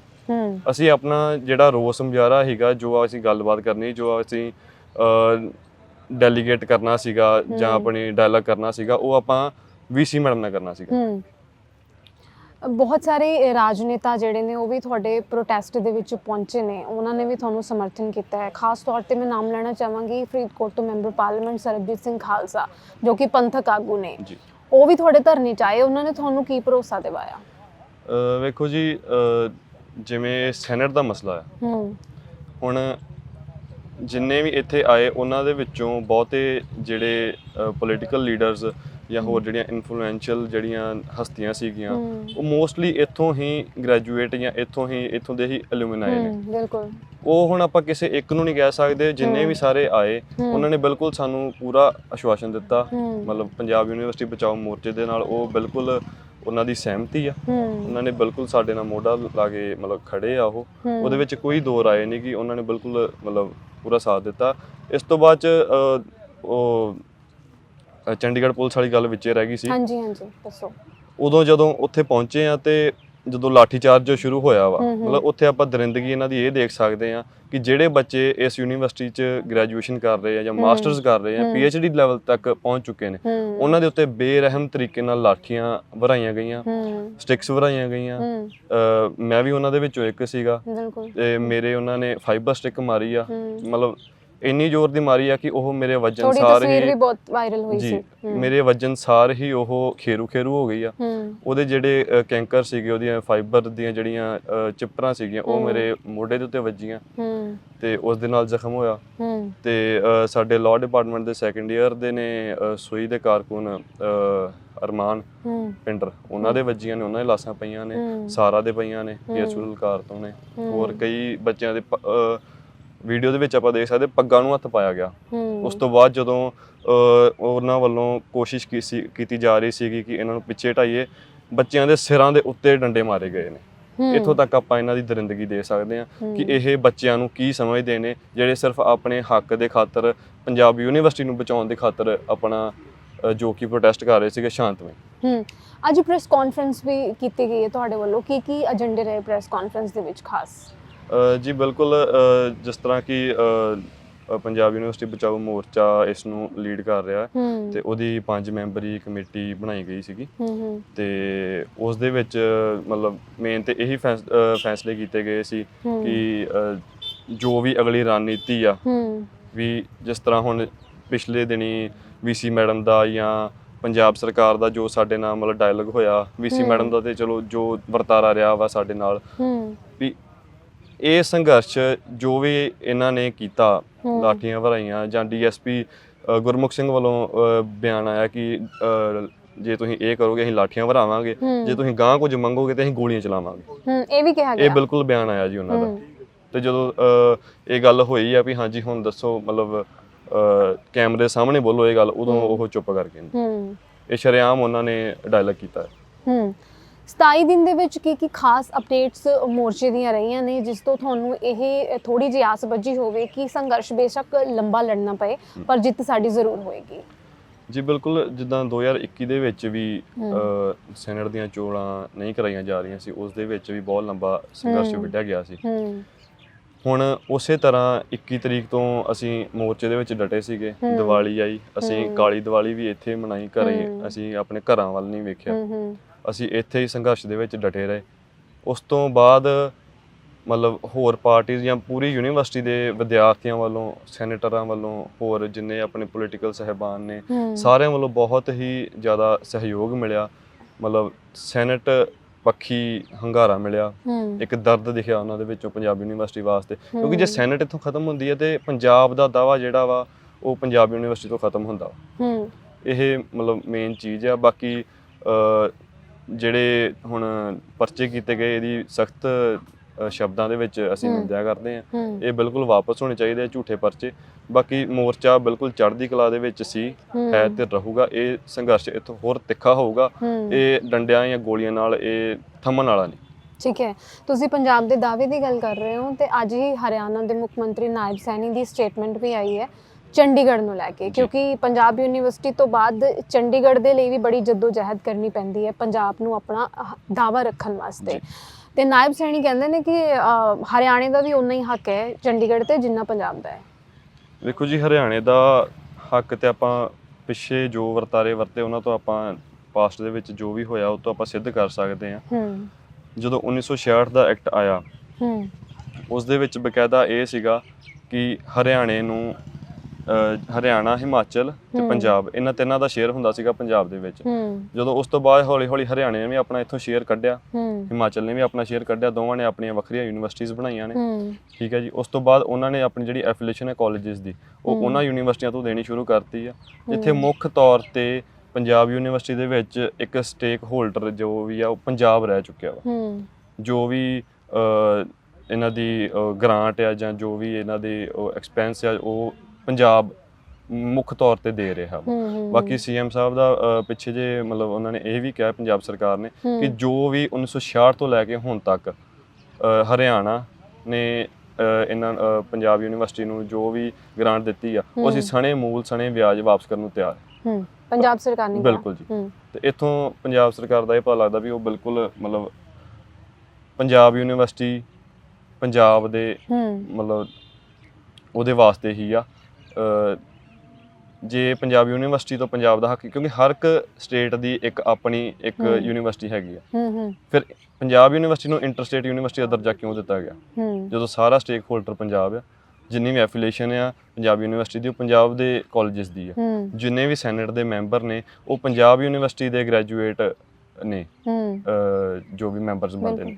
ਅਸੀਂ ਆਪਣਾ ਜਿਹੜਾ ਰੋਸ ਮੁਜ਼ਾਹਰਾ ਹੈਗਾ ਜੋ ਅਸੀਂ ਗੱਲਬਾਤ ਕਰਨੀ ਜੋ ਅਸੀਂ ਡੈਲੀਗੇਟ ਕਰਨਾ ਸੀਗਾ ਜਾਂ ਆਪਣੀ ਡਾਇਲੌਗ ਕਰਨਾ ਸੀਗਾ ਉਹ ਆਪਾਂ ਵੀਸੀ ਮੈਡਮ ਨਾਲ ਕਰਨਾ ਸੀਗਾ। ਬਹੁਤ ਸਾਰੇ ਰਾਜਨੇਤਾ ਜਿਹੜੇ ਨੇ ਉਹ ਵੀ ਤੁਹਾਡੇ ਪ੍ਰੋਟੈਸਟ ਦੇ ਵਿੱਚ ਪਹੁੰਚੇ ਨੇ। ਉਹਨਾਂ ਨੇ ਵੀ ਤੁਹਾਨੂੰ ਸਮਰਥਨ ਕੀਤਾ ਹੈ। ਖਾਸ ਤੌਰ ਤੇ ਮੈਂ ਨਾਮ ਲੈਣਾ ਚਾਹਾਂਗੀ ਫਰੀਦਕੋਟ ਤੋਂ ਮੈਂਬਰ ਪਾਰਲੀਮੈਂਟ ਸਰਬਜੀਤ ਸਿੰਘ ਖਾਲਸਾ ਜੋ ਕਿ ਪੰਥਕ ਆਗੂ ਨੇ। ਉਹ ਵੀ ਤੁਹਾਡੇ ਧਰਨੇ ਚ ਆਏ। ਉਹਨਾਂ ਨੇ ਤੁਹਾਨੂੰ ਕੀ ਭਰੋਸਾ ਦਿਵਾਇਆ? ਵੇਖੋ ਜੀ ਜਿਵੇਂ ਸੈਨੇਟ ਦਾ ਮਸਲਾ ਹੈ। ਹੂੰ। ਹੁਣ ਜਿੰਨੇ ਵੀ ਇੱਥੇ ਆਏ ਉਹਨਾਂ ਦੇ ਵਿੱਚੋਂ ਬਹੁਤੇ ਜਿਹੜੇ ਪੋਲੀਟੀਕਲ ਲੀਡਰਸ ਜਾਂ ਹੋਰ ਜਿਹੜੀਆਂ ਇਨਫਲੂਐਂਸ਼ੀਅਲ ਜਿਹੜੀਆਂ ਹਸਤੀਆਂ ਸੀਗੀਆਂ। ਉਹ ਮੋਸਟਲੀ ਇੱਥੋਂ ਹੀ ਗ੍ਰੈਜੂਏਟ ਜਾਂ ਇੱਥੋਂ ਹੀ ਇੱਥੋਂ ਦੇ ਹੀ ਐਲੂਮਨਾਈ ਨੇ। ਬਿਲਕੁਲ। ਉਹ ਹੁਣ ਆਪਾਂ ਕਿਸੇ ਇੱਕ ਨੂੰ ਨਹੀਂ ਕਹਿ ਸਕਦੇ ਜਿੰਨੇ ਵੀ ਸਾਰੇ ਆਏ। ਉਹਨਾਂ ਨੇ ਬਿਲਕੁਲ ਸਾਨੂੰ ਪੂਰਾ ਆਸ਼ਵਾਸਨ ਦਿੱਤਾ। ਮਤਲਬ ਪੰਜਾਬ ਯੂਨੀਵਰਸਿਟੀ ਬਚਾਓ ਮੋਰਚੇ ਦੇ ਨਾਲ ਉਹ ਬਿਲਕੁਲ ਉਹਨਾਂ ਦੀ ਸਹਿਮਤੀ ਆ। ਉਹਨਾਂ ਨੇ ਬਿਲਕੁਲ ਸਾਡੇ ਨਾਲ ਮੋਢਾ ਲਾ ਕੇ ਮਤਲਬ ਖੜੇ ਆ ਉਹ। ਉਹਦੇ ਵਿੱਚ ਕੋਈ ਦੋ ਰਾਏ ਨਹੀਂ ਕਿ ਉਹਨਾਂ ਨੇ ਬਿਲਕੁਲ ਮਤਲਬ ਪੂਰਾ ਸਾਥ ਦਿੱਤਾ। ਇਸ ਤੋਂ ਬਾਅਦ ਚ ਉਹ ਚੰਡੀਗੜ੍ਹ ਪੁਲਿਸ ਵਾਲੀ ਗੱਲ ਵਿੱਚੇ ਰਹਿ ਗਈ ਸੀ। ਹਾਂਜੀ ਹਾਂਜੀ ਦੱਸੋ। ਉਦੋਂ ਜਦੋਂ ਉੱਥੇ ਪਹੁੰਚੇ ਆ ਤੇ ਜਦੋਂ ਲਾਠੀ ਚਾਰਜ ਜੋ ਸ਼ੁਰੂ ਹੋਇਆ ਵਾ। ਮਤਲਬ ਉੱਥੇ ਆਪਾਂ ਦਰਿੰਦਗੀ ਇਹਨਾਂ ਦੀ ਇਹ ਦੇਖ ਸਕਦੇ ਆ ਕਿ ਜਿਹੜੇ ਬੱਚੇ ਇਸ ਯੂਨੀਵਰਸਿਟੀ 'ਚ ਗ੍ਰੈਜੂਏਸ਼ਨ ਕਰ ਰਹੇ ਆ ਜਾਂ ਮਾਸਟਰਸ ਕਰ ਰਹੇ ਆ ਹੂੰ। ਡੀ ਲੈਵਲ ਤੱਕ ਪਹੁੰਚ ਚੁੱਕੇ ਨੇ। ਉਹਨਾਂ ਦੇ ਉੱਤੇ ਬੇਰਹਿਮ ਤਰੀਕੇ ਨਾਲ ਲਾਠੀਆਂ ਵਰਾਈਆਂ ਗਈਆਂ ਸਟਿਕਸ ਵਰਾਈਆਂ ਗਈਆਂ। ਮੈਂ ਵੀ ਉਹਨਾਂ ਦੇ ਵਿੱਚੋਂ ਇੱਕ ਸੀਗਾ ਤੇ ਮੇਰੇ ਉਹਨਾਂ ਨੇ ਫਾਈਬਰ ਸਟਿਕ ਮਾਰੀ ਆ। ਮਤਲਬ ਇੰਨੀ ਜ਼ੋਰ ਦੀ ਮਾਰੀ ਆ ਕਿ ਉਹ ਮੇਰੇ ਵੱਜਣ ਥੋੜੀ ਸਾਰ ਤਸਵੀਰ ਵੀ ਹੀ ਬਹੁਤ ਵਾਇਰਲ ਹੋਈ ਸੀ। ਜੀ ਮੇਰੇ ਵੱਜਣ ਸਾਰ ਹੀ ਉਹ ਖੇਰੂ ਖੇਰੂ ਹੋ ਗਈ ਆ। ਉਹਦੇ ਜਿਹੜੇ ਅ, ਕੈਂਕਰ ਸੀਗੇ ਉਹਦੀਆਂ ਫਾਈਬਰ ਦੀਆਂ ਜਿਹੜੀਆਂ ਅ, ਚਿੱਪਰਾਂ ਸੀਗੀਆਂ ਉਹ। ਮੇਰੇ ਮੋਢੇ ਦੇ ਉੱਤੇ ਵੱਜੀਆਂ। ਤੇ ਉਸ ਦੇ ਨਾਲ ਜ਼ਖਮ ਹੋਇਆ। ਤੇ ਅ, ਸਾਡੇ ਲਾਅ ਡਿਪਾਰਟਮੈਂਟ ਦੇ ਸੈਕੰਡ ਇਅਰ ਦੇ ਨੇ ਅ, ਸੂਈ ਦੇ ਕਾਰਕੁਨ ਅ, ਅਰਮਾਨ ਪਿੰਡਰ। ਉਹਨਾਂ ਦੇ ਵੱਜੀਆਂ ਨੇ ਉਹਨਾਂ ਦੇ ਲਾਸਾਂ ਪਈਆਂ ਨੇ। ਸਾਰਾ ਦੇ ਪਈਆਂ ਨੇ ਹੂੰ। ਯਸੂਲ ਕਾਰ ਤੋਂ ਨੇ। ਹੋਰ ਕਈ ਬੱਚਿਆਂ ਦੇ ਵੀਡੀਓ ਦੇ ਵਿੱਚ ਆਪਾਂ ਦੇਖ ਸਕਦੇ ਪੱਗਾਂ ਨੂੰ ਹੱਥ ਪਾਇਆ ਗਿਆ। ਉਸ ਤੋਂ ਬਾਅਦ ਜਦੋਂ ਉਹਨਾਂ ਵੱਲੋਂ ਕੋਸ਼ਿਸ਼ ਕੀਤੀ ਜਾ ਰਹੀ ਸੀਗੀ ਕਿ ਇਹਨਾਂ ਨੂੰ ਪਿੱਛੇ ਹਟਾਈਏ ਬੱਚਿਆਂ ਦੇ ਸਿਰਾਂ ਦੇ ਉੱਤੇ ਡੰਡੇ ਮਾਰੇ ਗਏ ਨੇ। ਇੱਥੋਂ ਤੱਕ ਆਪਾਂ ਇਹਨਾਂ ਦੀ ਦਰਿੰਦਗੀ ਦੇ ਸਕਦੇ ਹਾਂ। ਕਿ ਇਹ ਬੱਚਿਆਂ ਨੂੰ ਕੀ ਸਮਝਦੇ ਨੇ ਜਿਹੜੇ ਸਿਰਫ ਆਪਣੇ ਹੱਕ ਦੇ ਖਾਤਰ ਪੰਜਾਬ ਯੂਨੀਵਰਸਿਟੀ ਨੂੰ ਬਚਾਉਣ ਦੇ ਖਾਤਰ ਆਪਣਾ ਜੋ ਕਿ ਪ੍ਰੋਟੈਸਟ ਕਰ ਰਹੇ ਸੀਗੇ ਸ਼ਾਂਤਮਈ। ਹੂੰ। ਅੱਜ ਪ੍ਰੈਸ ਕਾਨਫਰੰਸ ਵੀ ਕੀਤੀ ਗਈ ਹੈ ਤੁਹਾਡੇ ਵੱਲੋਂ। ਕੀ ਕੀ ਏਜੰਡੇ ਰਹੇ ਪ੍ਰੈਸ ਕਾਨਫਰੰਸ ਦੇ ਵਿੱਚ ਖਾਸ? ਜੀ ਬਿਲਕੁਲ ਜਿਸ ਤਰ੍ਹਾਂ ਕਿ ਪੰਜਾਬ ਯੂਨੀਵਰਸਿਟੀ ਬਚਾਓ ਮੋਰਚਾ ਇਸ ਨੂੰ ਲੀਡ ਕਰ ਰਿਹਾ ਹੈ। ਤੇ ਉਹਦੀ ਪੰਜ ਮੈਂਬਰੀ ਕਮੇਟੀ ਬਣਾਈ ਗਈ ਸੀਗੀ। ਤੇ ਉਸ ਦੇ ਵਿੱਚ ਮਤਲਬ ਮੇਨ ਤੇ ਇਹੀ ਫੈਸਲੇ ਕੀਤੇ ਗਏ ਸੀ। ਕਿ ਜੋ ਵੀ ਅਗਲੀ ਰਣਨੀਤੀ ਆ ਵੀ ਜਿਸ ਤਰ੍ਹਾਂ ਹੁਣ ਪਿਛਲੇ ਦਿਨੀ ਵੀਸੀ ਮੈਡਮ ਦਾ ਜਾਂ ਪੰਜਾਬ ਸਰਕਾਰ ਦਾ ਜੋ ਸਾਡੇ ਨਾਲ ਮਤਲਬ ਡਾਇਲੋਗ ਹੋਇਆ ਵੀਸੀ। ਮੈਡਮ ਦਾ ਤੇ ਚਲੋ ਜੋ ਵਰਤਾਰਾ ਰਿਹਾ ਵਾ ਸਾਡੇ ਨਾਲ ਵੀ ਇਹ ਸੰਘਰਸ਼ ਜੋ ਵੀ ਇਹਨਾਂ ਨੇ ਕੀਤਾ। ਲਾਠੀਆਂ ਭਰਾਈਆਂ ਜਾਂ ਡੀਐਸਪੀ ਗੁਰਮੁਖ ਸਿੰਘ ਵੱਲੋਂ ਬਿਆਨ ਆਇਆ ਕਿ ਜੇ ਤੁਸੀਂ ਇਹ ਕਰੋਗੇ ਅਸੀਂ ਲਾਠੀਆਂ ਭਰਾਵਾਂਗੇ। ਜੇ ਤੁਸੀਂ ਗਾਂ ਕੁਝ ਮੰਗੋਗੇ ਤੇ ਅਸੀਂ ਗੋਲੀਆਂ ਚਲਾਵਾਂਗੇ ਹੂੰ ਇਹ ਵੀ ਕਿਹਾ ਇਹ ਗਿਆ ਬਿਲਕੁਲ ਬਿਆਨ ਆਇਆ ਜੀ ਉਹਨਾਂ ਦਾ ਤੇ ਜਦੋਂ ਇਹ ਗੱਲ ਹੋਈ ਆ ਵੀ ਹਾਂਜੀ ਹੁਣ ਦੱਸੋ ਮਤਲਬ ਕੈਮਰੇ ਸਾਹਮਣੇ ਬੋਲੋ ਇਹ ਗੱਲ ਉਦੋਂ ਉਹ ਚੁੱਪ ਕਰ ਗਏ। ਹੂੰ ਇਹ ਸ਼ਰੇਆਮ ਉਹਨਾਂ ਨੇ ਡਾਇਲੌਗ ਕੀਤਾ ਹੈ। ਹੂੰ 27 ਦਿਨ ਦੇ ਵਿੱਚ ਕੀ ਕੀ ਖਾਸ ਅਪਡੇਟਸ ਮੋਰਚੇ ਦੀਆਂ ਰਹੀਆਂ ਨੇ ਜਿਸ ਤੋਂ ਤੁਹਾਨੂੰ ਇਹ ਥੋੜੀ ਜਿਹੀ ਆਸ ਬੱਝੀ ਹੋਵੇ ਕਿ ਸੰਘਰਸ਼ ਬੇਸ਼ੱਕ ਲੰਬਾ ਲੜਨਾ ਪਏ ਪਰ ਜਿੱਤ ਸਾਡੀ ਜ਼ਰੂਰ ਹੋਏਗੀ ਜੀ ਬਿਲਕੁਲ ਜਿੱਦਾਂ 2021 ਦੇ ਵਿੱਚ ਵੀ ਸੈਨੇਟ ਦੀਆਂ ਚੋਣਾਂ ਨਹੀਂ ਕਰਾਈਆਂ ਜਾ ਰਹੀਆਂ ਸੀ ਉਸ ਦੇ ਵਿੱਚ ਵੀ ਬਹੁਤ ਲੰਬਾ ਸੰਘਰਸ਼। ਵਿੱਢਿਆ ਗਿਆ ਸੀ ਹੁਣ ਉਸੇ ਤਰ੍ਹਾਂ 21 ਤਰੀਕ ਤੋਂ ਅਸੀਂ ਮੋਰਚੇ ਦੇ ਵਿੱਚ ਡਟੇ ਸੀਗੇ। ਦੀਵਾਲੀ ਆਈ ਅਸੀਂ। ਕਾਲੀ ਦੀਵਾਲੀ ਵੀ ਇੱਥੇ ਮਨਾਈ ਘਰੇ। ਅਸੀਂ ਆਪਣੇ ਘਰਾਂ ਵੱਲ ਨਹੀਂ ਵੇਖਿਆ ਅਸੀਂ ਇੱਥੇ ਹੀ ਸੰਘਰਸ਼ ਦੇ ਵਿੱਚ ਡਟੇ ਰਹੇ। ਉਸ ਤੋਂ ਬਾਅਦ ਮਤਲਬ ਹੋਰ ਪਾਰਟੀਆਂ ਜਾਂ ਪੂਰੀ ਯੂਨੀਵਰਸਿਟੀ ਦੇ ਵਿਦਿਆਰਥੀਆਂ ਵੱਲੋਂ ਸੈਨੇਟਰਾਂ ਵੱਲੋਂ ਹੋਰ ਜਿੰਨੇ ਆਪਣੇ ਪੋਲੀਟੀਕਲ ਸਹਿਬਾਨ ਨੇ ਸਾਰਿਆਂ ਵੱਲੋਂ ਬਹੁਤ ਹੀ ਜ਼ਿਆਦਾ ਸਹਿਯੋਗ ਮਿਲਿਆ। ਮਤਲਬ ਸੈਨੇਟ ਪੱਖੀ ਹੰਗਾਰਾ ਮਿਲਿਆ। ਇੱਕ ਦਰਦ ਦਿਖਿਆ ਉਹਨਾਂ ਦੇ ਵਿੱਚੋਂ ਪੰਜਾਬ ਯੂਨੀਵਰਸਿਟੀ ਵਾਸਤੇ। ਕਿਉਂਕਿ ਜੇ। ਸੈਨੇਟ ਇੱਥੋਂ ਖਤਮ ਹੁੰਦੀ ਹੈ ਤੇ ਪੰਜਾਬ ਦਾ ਦਾਵਾ ਜਿਹੜਾ ਵਾ ਉਹ ਪੰਜਾਬ ਯੂਨੀਵਰਸਿਟੀ ਤੋਂ ਖਤਮ ਹੁੰਦਾ ਵਾ। ਇਹ ਮਤਲਬ ਮੇਨ ਚੀਜ਼ ਆ। ਬਾਕੀ ਜਿਹੜੇ ਹੁਣ ਪਰਚੇ ਕੀਤੇ ਗਏ ਇਹਦੀ ਸਖਤ ਸ਼ਬਦਾਂ ਦੇ ਵਿੱਚ ਅਸੀਂ। ਨਿੰਦਿਆ ਕਰਦੇ ਹਾਂ। ਇਹ ਬਿਲਕੁਲ ਵਾਪਸ ਹੋਣੇ ਚਾਹੀਦੇ ਆ ਝੂਠੇ ਪਰਚੇ। ਬਾਕੀ ਮੋਰਚਾ ਬਿਲਕੁਲ ਚੜ੍ਹਦੀ ਕਲਾ ਦੇ ਵਿੱਚ ਸੀ ਹੂੰ। ਤੇ ਰਹੂਗਾ। ਇਹ ਸੰਘਰਸ਼ ਇੱਥੋਂ ਹੋਰ ਤਿੱਖਾ ਹੋਊਗਾ। ਇਹ ਡੰਡਿਆਂ ਜਾਂ ਗੋਲੀਆਂ ਨਾਲ ਇਹ ਥੰਮਣ ਵਾਲਾ ਨਹੀਂ। ਠੀਕ ਹੈ। ਤੁਸੀਂ ਪੰਜਾਬ ਦੇ ਦਾਅਵੇ ਦੀ ਗੱਲ ਕਰ ਰਹੇ ਹੋ ਤੇ ਅੱਜ ਹੀ ਹਰਿਆਣਾ ਦੇ ਮੁੱਖ ਮੰਤਰੀ ਨਾਇਬ ਸੈਣੀ ਦੀ ਸਟੇਟਮੈਂਟ ਵੀ ਆਈ ਹੈ। ਚੰਡੀਗੜ੍ਹ ਨੂੰ ਲੈ ਕੇ। ਕਿਉਂਕਿ ਪੰਜਾਬ ਯੂਨੀਵਰਸਿਟੀ ਤੋਂ ਬਾਅਦ ਚੰਡੀਗੜ੍ਹ ਦੇ ਲਈ ਵੀ ਬੜੀ ਜਦੋਜਹਿਦ ਕਰਨੀ ਪੈਂਦੀ ਹੈ ਪੰਜਾਬ ਨੂੰ ਆਪਣਾ ਦਾਅਵਾ ਰੱਖਣ ਵਾਸਤੇ। ਤੇ ਨਾਇਬ ਸੈਣੀ ਕਹਿੰਦੇ ਨੇ ਕਿ ਹਰਿਆਣੇ ਦਾ ਵੀ ਉਨਾ ਹੀ ਹੱਕ ਹੈ ਚੰਡੀਗੜ੍ਹ ਤੇ ਜਿੰਨਾ ਪੰਜਾਬ ਦਾ ਹੈ। ਵੇਖੋ ਜੀ ਹਰਿਆਣੇ ਦਾ ਹੱਕ ਤੇ ਆਪਾਂ ਪਿੱਛੇ ਜੋ ਵਰਤਾਰੇ ਵਰਤੇ ਉਹਨਾਂ ਤੋਂ ਆਪਾਂ ਪਾਸਟ ਦੇ ਵਿੱਚ ਜੋ ਵੀ ਹੋਇਆ ਉਹ ਤੋਂ ਆਪਾਂ ਸਿੱਧ ਕਰ ਸਕਦੇ ਹਾਂ। ਹੂੰ। ਜਦੋਂ 1966 ਦਾ ਐਕਟ ਆਇਆ ਹੂੰ। ਉਸ ਦੇ ਵਿੱਚ ਬਕਾਇਦਾ ਇਹ ਸੀਗਾ ਕਿ ਹਰਿਆਣੇ ਨੂੰ ਹਰਿਆਣਾ ਹਿਮਾਚਲ ਤੇ। ਪੰਜਾਬ। ਇਹਨਾਂ ਤਿੰਨਾਂ ਦਾ ਸ਼ੇਅਰ ਹੁੰਦਾ ਸੀਗਾ ਪੰਜਾਬ ਦੇ ਵਿੱਚ। ਜਦੋਂ ਉਸ ਤੋਂ ਬਾਅਦ ਹੌਲੀ ਹੌਲੀ ਹਰਿਆਣੇ ਨੇ ਵੀ ਆਪਣਾ ਇੱਥੋਂ ਸ਼ੇਅਰ ਕੱਢਿਆ। ਹਿਮਾਚਲ ਨੇ ਵੀ ਆਪਣਾ ਸ਼ੇਅਰ ਕੱਢਿਆ। ਦੋਵਾਂ ਨੇ ਆਪਣੀਆਂ ਵੱਖਰੀਆਂ ਯੂਨੀਵਰਸਿਟੀਆਂ ਬਣਾਈਆਂ ਨੇ। ਠੀਕ ਹੈ ਜੀ। ਉਸ ਤੋਂ ਬਾਅਦ ਉਹਨਾਂ ਨੇ ਆਪਣੀ ਜਿਹੜੀ ਐਫੀਲੀਏਸ਼ਨ ਹੈ ਕਾਲਜਸ ਦੀ ਉਹ। ਉਹਨਾਂ ਯੂਨੀਵਰਸਿਟੀਆਂ ਤੋਂ ਦੇਣੀ ਸ਼ੁਰੂ ਕਰਤੀ ਆ। ਜਿੱਥੇ। ਮੁੱਖ ਤੌਰ ਤੇ ਪੰਜਾਬ ਯੂਨੀਵਰਸਿਟੀ ਦੇ ਵਿੱਚ ਇੱਕ ਸਟੇਕ ਹੋਲਡਰ ਜੋ ਵੀ ਆ ਉਹ ਪੰਜਾਬ ਰਹਿ ਚੁੱਕਿਆ ਵਾ। ਜੋ ਵੀ ਇਹਨਾਂ ਦੀ ਗ੍ਰਾਂਟ ਆ ਜਾਂ ਜੋ ਵੀ ਇਹਨਾਂ ਦੇ ਐਕਸਪੈਂਸ ਆ ਉਹ ਪੰਜਾਬ ਮੁੱਖ ਤੌਰ ਤੇ ਦੇ ਰਿਹਾ ਵਾ ਬਾਕੀ ਸੀਐਮ ਸਾਹਿਬ ਦਾ ਪਿੱਛੇ ਜੇ ਮਤਲਬ ਉਹਨਾਂ ਨੇ ਇਹ ਵੀ ਕਿਹਾ ਪੰਜਾਬ ਸਰਕਾਰ ਨੇ। ਕਿ ਜੋ ਵੀ 1966 ਤੋਂ ਲੈ ਕੇ ਹੁਣ ਤੱਕ ਹਰਿਆਣਾ ਨੇ ਇਹਨਾਂ ਪੰਜਾਬ ਯੂਨੀਵਰਸਿਟੀ ਨੂੰ ਜੋ ਵੀ ਗ੍ਰਾਂਟ ਦਿੱਤੀ ਆ ਉਹ ਅਸੀਂ। ਸਣੇ ਮੂਲ ਸਣੇ ਵਿਆਜ ਵਾਪਸ ਕਰਨ ਨੂੰ ਤਿਆਰ ਹਾਂ। ਪੰਜਾਬ ਸਰਕਾਰ ਨੇ। ਬਿਲਕੁਲ ਜੀ। ਤੇ ਇੱਥੋਂ ਪੰਜਾਬ ਸਰਕਾਰ ਦਾ ਇਹ ਪਤਾ ਲੱਗਦਾ ਵੀ ਉਹ ਬਿਲਕੁਲ ਮਤਲਬ ਪੰਜਾਬ ਯੂਨੀਵਰਸਿਟੀ ਪੰਜਾਬ ਦੇ ਮਤਲਬ ਉਹਦੇ ਵਾਸਤੇ ਹੀ ਆ ਜੇ ਪੰਜਾਬ ਯੂਨੀਵਰਸਿਟੀ ਤੋਂ ਪੰਜਾਬ ਦਾ ਹੱਕ ਕਿਉਂਕਿ ਹਰ ਇੱਕ ਸਟੇਟ ਦੀ ਇੱਕ ਆਪਣੀ ਇੱਕ। ਯੂਨੀਵਰਸਿਟੀ ਹੈਗੀ ਆ। ਹੂੰ ਹੂੰ। ਫਿਰ ਪੰਜਾਬ ਯੂਨੀਵਰਸਿਟੀ ਨੂੰ ਇੰਟਰਸਟੇਟ ਯੂਨੀਵਰਸਿਟੀ ਦਾ ਦਰਜਾ ਕਿਉਂ ਦਿੱਤਾ ਗਿਆ? ਜਦੋਂ ਸਾਰਾ ਸਟੇਕ ਹੋਲਡਰ ਪੰਜਾਬ ਆ ਜਿੰਨੀ ਵੀ ਐਫੀਲੀਏਸ਼ਨ ਆ ਪੰਜਾਬ ਯੂਨੀਵਰਸਿਟੀ ਦੀ ਉਹ ਪੰਜਾਬ ਦੇ ਕਾਲਜਸ ਦੀ ਆ। ਜਿੰਨੇ ਵੀ ਸੈਨੇਟ ਦੇ ਮੈਂਬਰ ਨੇ ਉਹ ਪੰਜਾਬ ਯੂਨੀਵਰਸਿਟੀ ਦੇ ਗ੍ਰੈਜੂਏਟ ਨੇ ਜੋ ਵੀ ਮੈਂਬਰਸ ਬਣਦੇ ਨੇ।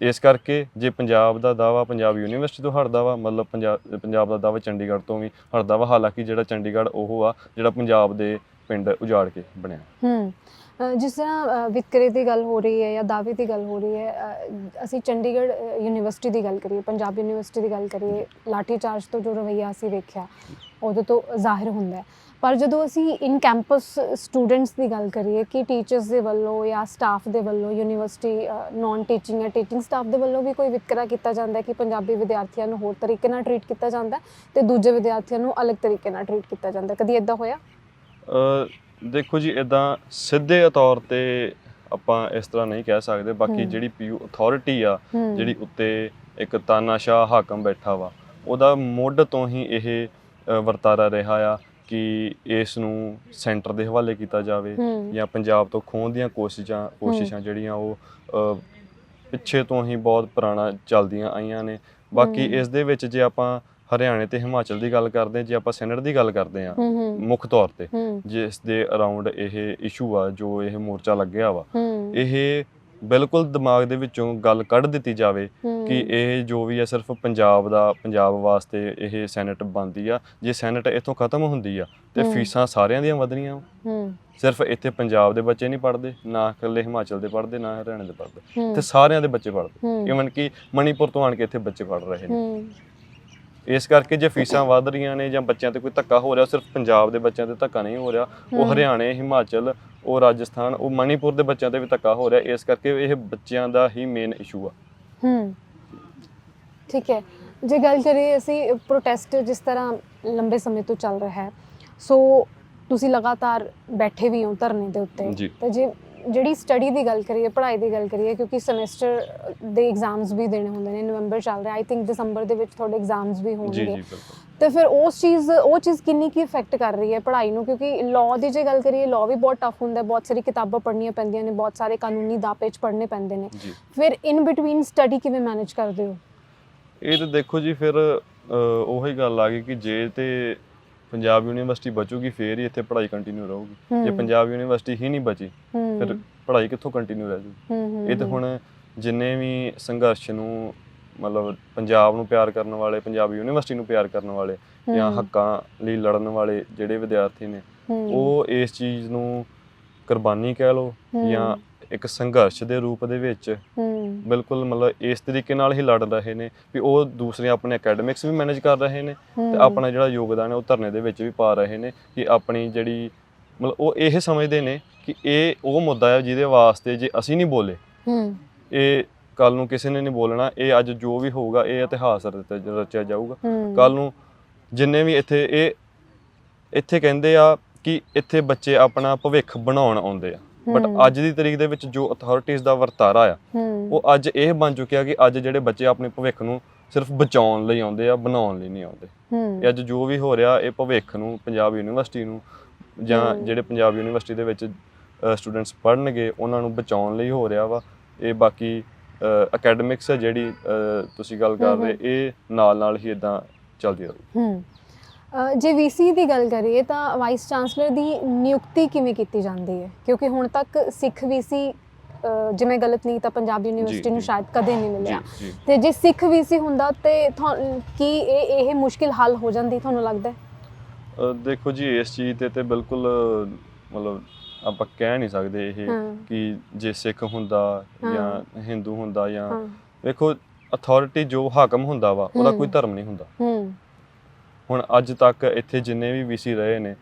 ਇਸ ਕਰਕੇ ਜੇ ਪੰਜਾਬ ਦਾ ਦਾਵਾ ਪੰਜਾਬ ਯੂਨੀਵਰਸਿਟੀ ਤੋਂ ਹਟਦਾ ਵਾ, ਮਤਲਬ ਪੰਜਾਬ ਪੰਜਾਬ ਦਾ ਦਾਵਾ ਚੰਡੀਗੜ੍ਹ ਤੋਂ ਵੀ ਹਟਦਾ ਵਾ, ਹਾਲਾਂਕਿ ਜਿਹੜਾ ਚੰਡੀਗੜ੍ਹ ਉਹ ਆ, ਜਿਹੜਾ ਪੰਜਾਬ ਦੇ ਪਿੰਡ ਉਜਾੜ ਕੇ ਬਣਿਆ। ਹੂੰ। ਜਿਸ ਤਰ੍ਹਾਂ ਵਿਤਕਰੇ ਦੀ ਗੱਲ ਹੋ ਰਹੀ ਹੈ ਜਾਂ ਦਾਅਵੇ ਦੀ ਗੱਲ ਹੋ ਰਹੀ ਹੈ ਅਸੀਂ ਚੰਡੀਗੜ੍ਹ ਯੂਨੀਵਰਸਿਟੀ ਦੀ ਗੱਲ ਕਰੀਏ, ਪੰਜਾਬ ਯੂਨੀਵਰਸਿਟੀ ਦੀ ਗੱਲ ਕਰੀਏ ਲਾਠੀ ਚਾਰਜ ਤੋਂ ਜੋ ਰਵੱਈਆ ਅਸੀਂ ਵੇਖਿਆ, ਉਹਦੇ ਤੋਂ ਜ਼ਾਹਿਰ ਹੁੰਦਾ ਹੈ। ਪਰ ਜਦੋਂ ਅਸੀਂ ਇਨ ਕੈਂਪਸ ਸਟੂਡੈਂਟਸ ਦੀ ਗੱਲ ਕਰੀਏ ਕਿ ਟੀਚਰਸ ਦੇ ਵੱਲੋਂ ਜਾਂ ਸਟਾਫ ਦੇ ਵੱਲੋਂ ਯੂਨੀਵਰਸਿਟੀ ਨਾਨ ਟੀਚਿੰਗ ਜਾਂ ਟੀਚਿੰਗ ਸਟਾਫ ਦੇ ਵੱਲੋਂ ਵੀ ਕੋਈ ਵਿਤਕਰਾ ਕੀਤਾ ਜਾਂਦਾ ਹੈ ਕਿ ਪੰਜਾਬੀ ਵਿਦਿਆਰਥੀਆਂ ਨੂੰ ਹੋਰ ਤਰੀਕੇ ਨਾਲ ਟਰੀਟ ਕੀਤਾ ਜਾਂਦਾ ਤੇ ਦੂਜੇ ਵਿਦਿਆਰਥੀਆਂ ਨੂੰ ਅਲੱਗ ਤਰੀਕੇ ਨਾਲ ਟਰੀਟ ਕੀਤਾ ਜਾਂਦਾ ਕਦੀ ਇਦਾਂ ਹੋਇਆ? ਦੇਖੋ ਜੀ ਇਦਾਂ ਸਿੱਧੇ ਤੌਰ ਤੇ ਆਪਾਂ ਇਸ ਤਰ੍ਹਾਂ ਨਹੀਂ ਕਹਿ ਸਕਦੇ। ਬਾਕੀ। ਜਿਹੜੀ ਪੀਯੂ ਅਥਾਰਟੀ ਆ ਜਿਹੜੀ ਉੱਤੇ ਇੱਕ ਤਾਨਾਸ਼ਾਹ ਹਾਕਮ ਬੈਠਾ ਵਾ ਉਹਦਾ ਮੁੱਢ ਤੋਂ ਹੀ ਇਹ ਵਰਤਾਰਾ ਰਿਹਾ ਆ। ਕਿ ਇਸ ਨੂੰ ਸੈਂਟਰ ਦੇ ਹਵਾਲੇ ਕੀਤਾ ਜਾਵੇ ਜਾਂ ਪੰਜਾਬ ਤੋਂ ਖੋਹਣ ਦੀਆਂ ਕੋਸ਼ਿਸ਼ਾਂ ਕੋਸ਼ਿਸ਼ਾਂ ਜਿਹੜੀਆਂ ਉਹ ਪਿੱਛੇ ਤੋਂ ਹੀ ਬਹੁਤ ਪੁਰਾਣਾ ਚੱਲਦੀਆਂ ਆਈਆਂ ਨੇ। ਬਾਕੀ। ਇਸ ਦੇ ਵਿੱਚ ਜੇ ਆਪਾਂ ਹਰਿਆਣੇ ਤੇ ਹਿਮਾਚਲ ਦੀ ਗੱਲ ਕਰਦੇ ਹਾਂ ਜੇ ਆਪਾਂ ਸੈਨੇਟ ਦੀ ਗੱਲ ਕਰਦੇ ਹਾਂ ਮੁੱਖ ਤੌਰ ਤੇ ਜਿਸ ਦੇ ਅਰਾਊਂਡ ਇਹ ਇਸ਼ੂ ਆ ਜੋ ਇਹ ਮੋਰਚਾ ਲੱਗਿਆ ਵਾ ਇਹ ਬਿਲਕੁਲ ਦਿਮਾਗ ਦੇ ਵਿੱਚੋਂ ਗੱਲ ਕੱਢ ਦਿੱਤੀ ਜਾਵੇ ਹੂੰ, ਕਿ ਇਹ ਜੋ ਵੀ ਆ ਸਿਰਫ ਪੰਜਾਬ ਦਾ ਪੰਜਾਬ ਵਾਸਤੇ ਇਹ ਸੈਨੇਟ ਬਣਦੀ ਆ ਜੇ ਸੈਨੇਟ ਇੱਥੋਂ ਖਤਮ ਹੁੰਦੀ ਆ ਤੇ ਹੂੰ। ਫੀਸਾਂ ਸਾਰਿਆਂ ਦੀਆਂ ਵਧਣੀਆਂ। ਹੂੰ। ਸਿਰਫ ਇੱਥੇ ਪੰਜਾਬ ਦੇ ਬੱਚੇ ਨਹੀਂ ਪੜ੍ਹਦੇ ਨਾ ਇਕੱਲੇ ਹਿਮਾਚਲ ਦੇ ਪੜ੍ਹਦੇ ਨਾ ਹਰਿਆਣੇ ਦੇ ਪੜ੍ਹਦੇ ਹੂੰ, ਤੇ ਸਾਰਿਆਂ ਦੇ ਬੱਚੇ ਪੜ੍ਹਦੇ। ਹੂੰ, ਇਵਨ ਕਿ ਮਣੀਪੁਰ ਤੋਂ ਆਣ ਕੇ ਇੱਥੇ ਬੱਚੇ ਪੜ੍ਹ ਰਹੇ ਨੇ। ਹੂੰ। ਇਸ ਕਰਕੇ ਜੇ ਫੀਸਾਂ ਵਧ ਰਹੀਆਂ ਨੇ ਜਾਂ ਬੱਚਿਆਂ ਤੇ ਕੋਈ ਧੱਕਾ ਹੋ ਰਿਹਾ ਸਿਰਫ ਪੰਜਾਬ ਦੇ ਬੱਚਿਆਂ ਤੇ ਧੱਕਾ ਨਹੀਂ ਹੋ ਰਿਹਾ ਉਹ ਹੂੰ। ਹਰਿਆਣੇ ਹਿਮਾਚਲ ਉਹ ਰਾਜਸਥਾਨ ਉਹ ਮਣੀਪੁਰ ਦੇ ਬੱਚਿਆਂ ਤੇ ਵੀ ਧੱਕਾ ਹੋ ਰਿਹਾ ਇਸ ਕਰਕੇ ਇਹ ਬੱਚਿਆਂ ਦਾ ਹੀ ਮੇਨ ਇਸ਼ੂ ਆ। ਹੂੰ। ਠੀਕ ਹੈ। ਜੇ ਗੱਲ ਕਰੀਏ ਅਸੀਂ ਪ੍ਰੋਟੈਸਟ ਜਿਸ ਤਰ੍ਹਾਂ ਲੰਬੇ ਸਮੇਂ ਤੋਂ ਚੱਲ ਰਿਹਾ ਹੈ ਸੋ ਤੁਸੀਂ ਲਗਾਤਾਰ ਬੈਠੇ ਵੀ ਹੋ ਧਰਨੇ ਦੇ ਉੱਤੇ। ਤੇ ਜੇ ਜਿਹੜੀ ਸਟੱਡੀ ਦੀ ਗੱਲ ਕਰੀਏ ਪੜ੍ਹਾਈ ਦੀ ਗੱਲ ਕਰੀਏ ਕਿਉਂਕਿ ਸਮੈਸਟਰ ਦੇ ਐਗਜ਼ਾਮਸ ਵੀ ਦੇਣੇ ਹੁੰਦੇ ਨੇ ਨਵੰਬਰ ਚੱਲ ਰਿਹਾ ਆਈ ਥਿੰਕ ਦਸੰਬਰ ਦੇ ਵਿੱਚ ਤੁਹਾਡੇ ਐਗਜ਼ਾਮਸ ਵੀ ਜੀ ਹੋਣਗੇ। ਜੀ ਬਿਲਕੁਲ। ਤੇ ਫਿਰ ਉਸ ਚੀਜ਼ ਉਹ ਚੀਜ਼ ਕਿੰਨੀ ਕੀ ਇਫੈਕਟ ਕਰ ਰਹੀ ਹੈ ਪੜ੍ਹਾਈ ਨੂੰ? ਕਿਉਂਕਿ ਲਾਅ ਦੀ ਜੇ ਗੱਲ ਕਰੀਏ ਲਾਅ ਵੀ ਬਹੁਤ ਟਫ ਹੁੰਦਾ ਹੈ ਬਹੁਤ ਸਾਰੀ ਕਿਤਾਬਾਂ ਪੜ੍ਹਨੀਆਂ ਪੈਂਦੀਆਂ ਨੇ ਬਹੁਤ ਸਾਰੇ ਕਾਨੂੰਨੀ ਦਾਪੇਚ ਪੜ੍ਹਨੇ ਪੈਂਦੇ ਨੇ। ਫਿਰ ਇਨ ਬਿਟਵੀਨ ਸਟੱਡੀ ਕਿਵੇਂ ਮੈਨੇਜ ਕਰਦੇ ਹੋ? ਇਹ ਤਾਂ ਦੇਖੋ ਜੀ ਫਿਰ ਉਹੀ ਗੱਲ ਆ ਗਈ ਕਿ ਜੇ ਤੇ ਪੰਜਾਬ ਯੂਨੀਵਰਸਿਟੀ ਬਚੂਗੀ ਫੇਰ ਹੀ ਇੱਥੇ ਪੜ੍ਹਾਈ ਕੰਟੀਨਿਊ ਰਹੂਗੀ। ਜੇ ਪੰਜਾਬ ਯੂਨੀਵਰਸਿਟੀ ਹੀ ਨਹੀਂ ਬਚੀ ਫਿਰ ਪੜ੍ਹਾਈ ਕਿੱਥੋਂ ਕੰਟੀਨਿਊ ਰਹਿ ਜੂਗੀ? ਇਹ ਤਾਂ ਹੁਣ ਜਿੰਨੇ ਵੀ ਸੰਘਰਸ਼ ਨੂੰ ਮਤਲਬ ਪੰਜਾਬ ਨੂੰ ਪਿਆਰ ਕਰਨ ਵਾਲੇ ਪੰਜਾਬ ਯੂਨੀਵਰਸਿਟੀ ਨੂੰ ਪਿਆਰ ਕਰਨ ਵਾਲੇ ਜਾਂ ਹੱਕਾਂ ਲਈ ਲੜਨ ਵਾਲੇ ਜਿਹੜੇ ਵਿਦਿਆਰਥੀ ਨੇ ਉਹ ਇਸ ਚੀਜ਼ ਨੂੰ ਕੁਰਬਾਨੀ ਕਹਿ ਹੂੰ, ਜਾਂ ਇੱਕ ਸੰਘਰਸ਼ ਦੇ ਰੂਪ ਦੇ ਵਿੱਚ ਬਿਲਕੁਲ ਮਤਲਬ ਇਸ ਤਰੀਕੇ ਨਾਲ ਹੀ ਲੜ ਰਹੇ ਨੇ ਵੀ ਉਹ ਦੂਸਰੇ ਆਪਣੇ ਅਕੈਡਮਿਕਸ ਵੀ ਮੈਨੇਜ ਕਰ ਰਹੇ ਨੇ ਤੇ ਆਪਣਾ ਜਿਹੜਾ ਯੋਗਦਾਨ ਹੈ ਉਹ ਧਰਨੇ ਦੇ ਵਿੱਚ ਵੀ ਪਾ ਰਹੇ ਨੇ ਕਿ ਆਪਣੀ ਜਿਹੜੀ ਮਤਲਬ ਉਹ ਇਹ ਸਮਝਦੇ ਨੇ ਕਿ ਇਹ ਉਹ ਮੁੱਦਾ ਹੈ ਜਿਹਦੇ ਵਾਸਤੇ ਜੇ ਅਸੀਂ ਨਹੀਂ ਬੋਲੇ ਹੂੰ, ਇਹ ਕੱਲ ਨੂੰ ਕਿਸੇ ਨੇ ਨਹੀਂ ਬੋਲਣਾ ਇਹ ਅੱਜ ਜੋ ਵੀ ਹੋਊਗਾ ਇਹ ਇਤਿਹਾਸ ਰਚਿਆ ਜਾਊਗਾ। ਕੱਲ ਨੂੰ ਜਿੰਨੇ ਵੀ ਇੱਥੇ ਇਹ ਇੱਥੇ ਕਹਿੰਦੇ ਆ ਕਿ ਇੱਥੇ ਬੱਚੇ ਆਪਣਾ ਭਵਿੱਖ ਬਣਾਉਣ ਆਉਂਦੇ ਆ। ਬਟ ਅੱਜ ਦੀ ਤਰੀਕ ਦੇ ਵਿੱਚ ਜੋ ਅਥਾਰਟੀਜ਼ ਦਾ ਵਰਤਾਰਾ ਆ ਉਹ ਅੱਜ ਇਹ ਬਣ ਚੁੱਕਿਆ ਕਿ ਅੱਜ ਜਿਹੜੇ ਬੱਚੇ ਆਪਣੇ ਭਵਿੱਖ ਨੂੰ ਸਿਰਫ ਬਚਾਉਣ ਲਈ ਆਉਂਦੇ ਆ ਬਣਾਉਣ ਲਈ ਨਹੀਂ ਆਉਂਦੇ। ਇਹ ਅੱਜ ਜੋ ਵੀ ਹੋ ਰਿਹਾ ਇਹ ਭਵਿੱਖ ਨੂੰ ਪੰਜਾਬ ਯੂਨੀਵਰਸਿਟੀ ਨੂੰ ਜਾਂ। ਜਿਹੜੇ ਪੰਜਾਬ ਯੂਨੀਵਰਸਿਟੀ ਦੇ ਵਿੱਚ ਸਟੂਡੈਂਟਸ ਪੜ੍ਹਨਗੇ ਉਹਨਾਂ ਨੂੰ ਬਚਾਉਣ ਲਈ ਹੋ ਰਿਹਾ ਵਾ। ਇਹ ਬਾਕੀ ਅਕੈਡਮਿਕਸ ਹੈ ਜਿਹੜੀ ਤੁਸੀਂ ਗੱਲ ਕਰ ਰਹੇ ਇਹ ਨਾਲ ਨਾਲ ਹੀ ਇਦਾਂ ਚੱਲਦੀ ਰਹੂ। ਹੂੰ ਜੇ ਵੀਸੀ ਦੀ ਗੱਲ ਕਰੀਏ ਤਾਂ ਵਾਈਸ ਚਾਂਸਲਰ ਦੀ ਨਿਯੁਕਤੀ ਕਿਵੇਂ ਕੀਤੀ ਜਾਂਦੀ ਹੈ? ਕਿਉਂਕਿ ਹੁਣ ਤੱਕ ਸਿੱਖ ਵੀਸੀ ਜਿਵੇਂ ਗਲਤ ਨਹੀਂ ਤਾਂ ਪੰਜਾਬ ਯੂਨੀਵਰਸਿਟੀ ਨੂੰ। ਸ਼ਾਇਦ ਕਦੇ ਨਹੀਂ ਮਿਲਿਆ। ਤੇ ਜੇ ਸਿੱਖ ਵੀਸੀ ਹੁੰਦਾ ਤੇ ਕੀ ਇਹ ਇਹ ਮੁਸ਼ਕਿਲ ਹੱਲ ਹੋ ਜਾਂਦੀ ਤੁਹਾਨੂੰ ਲੱਗਦਾ ਦੇਖੋ ਜੀ ਇਸ ਚੀਜ਼ ਤੇ ਤੇ ਬਿਲਕੁਲ ਮਤਲਬ ਆਪਾਂ ਕਹਿ ਨਹੀਂ ਸਕਦੇ ਇਹ ਕਿ ਜੇ ਸਿੱਖ ਹੁੰਦਾ। ਜਾਂ ਹਿੰਦੂ ਹੁੰਦਾ ਜਾਂ ਵੇਖੋ ਅਥਾਰਟੀ ਜੋ ਹਾਕਮ ਹੁੰਦਾ ਵਾ ਉਹਦਾ। ਕੋਈ ਧਰਮ ਨਹੀਂ ਹੁੰਦਾ। ਹੁਣ ਅੱਜ ਤੱਕ ਇੱਥੇ ਜਿੰਨੇ ਵੀ ਵੀਸੀ ਰਹੇ ਨੇ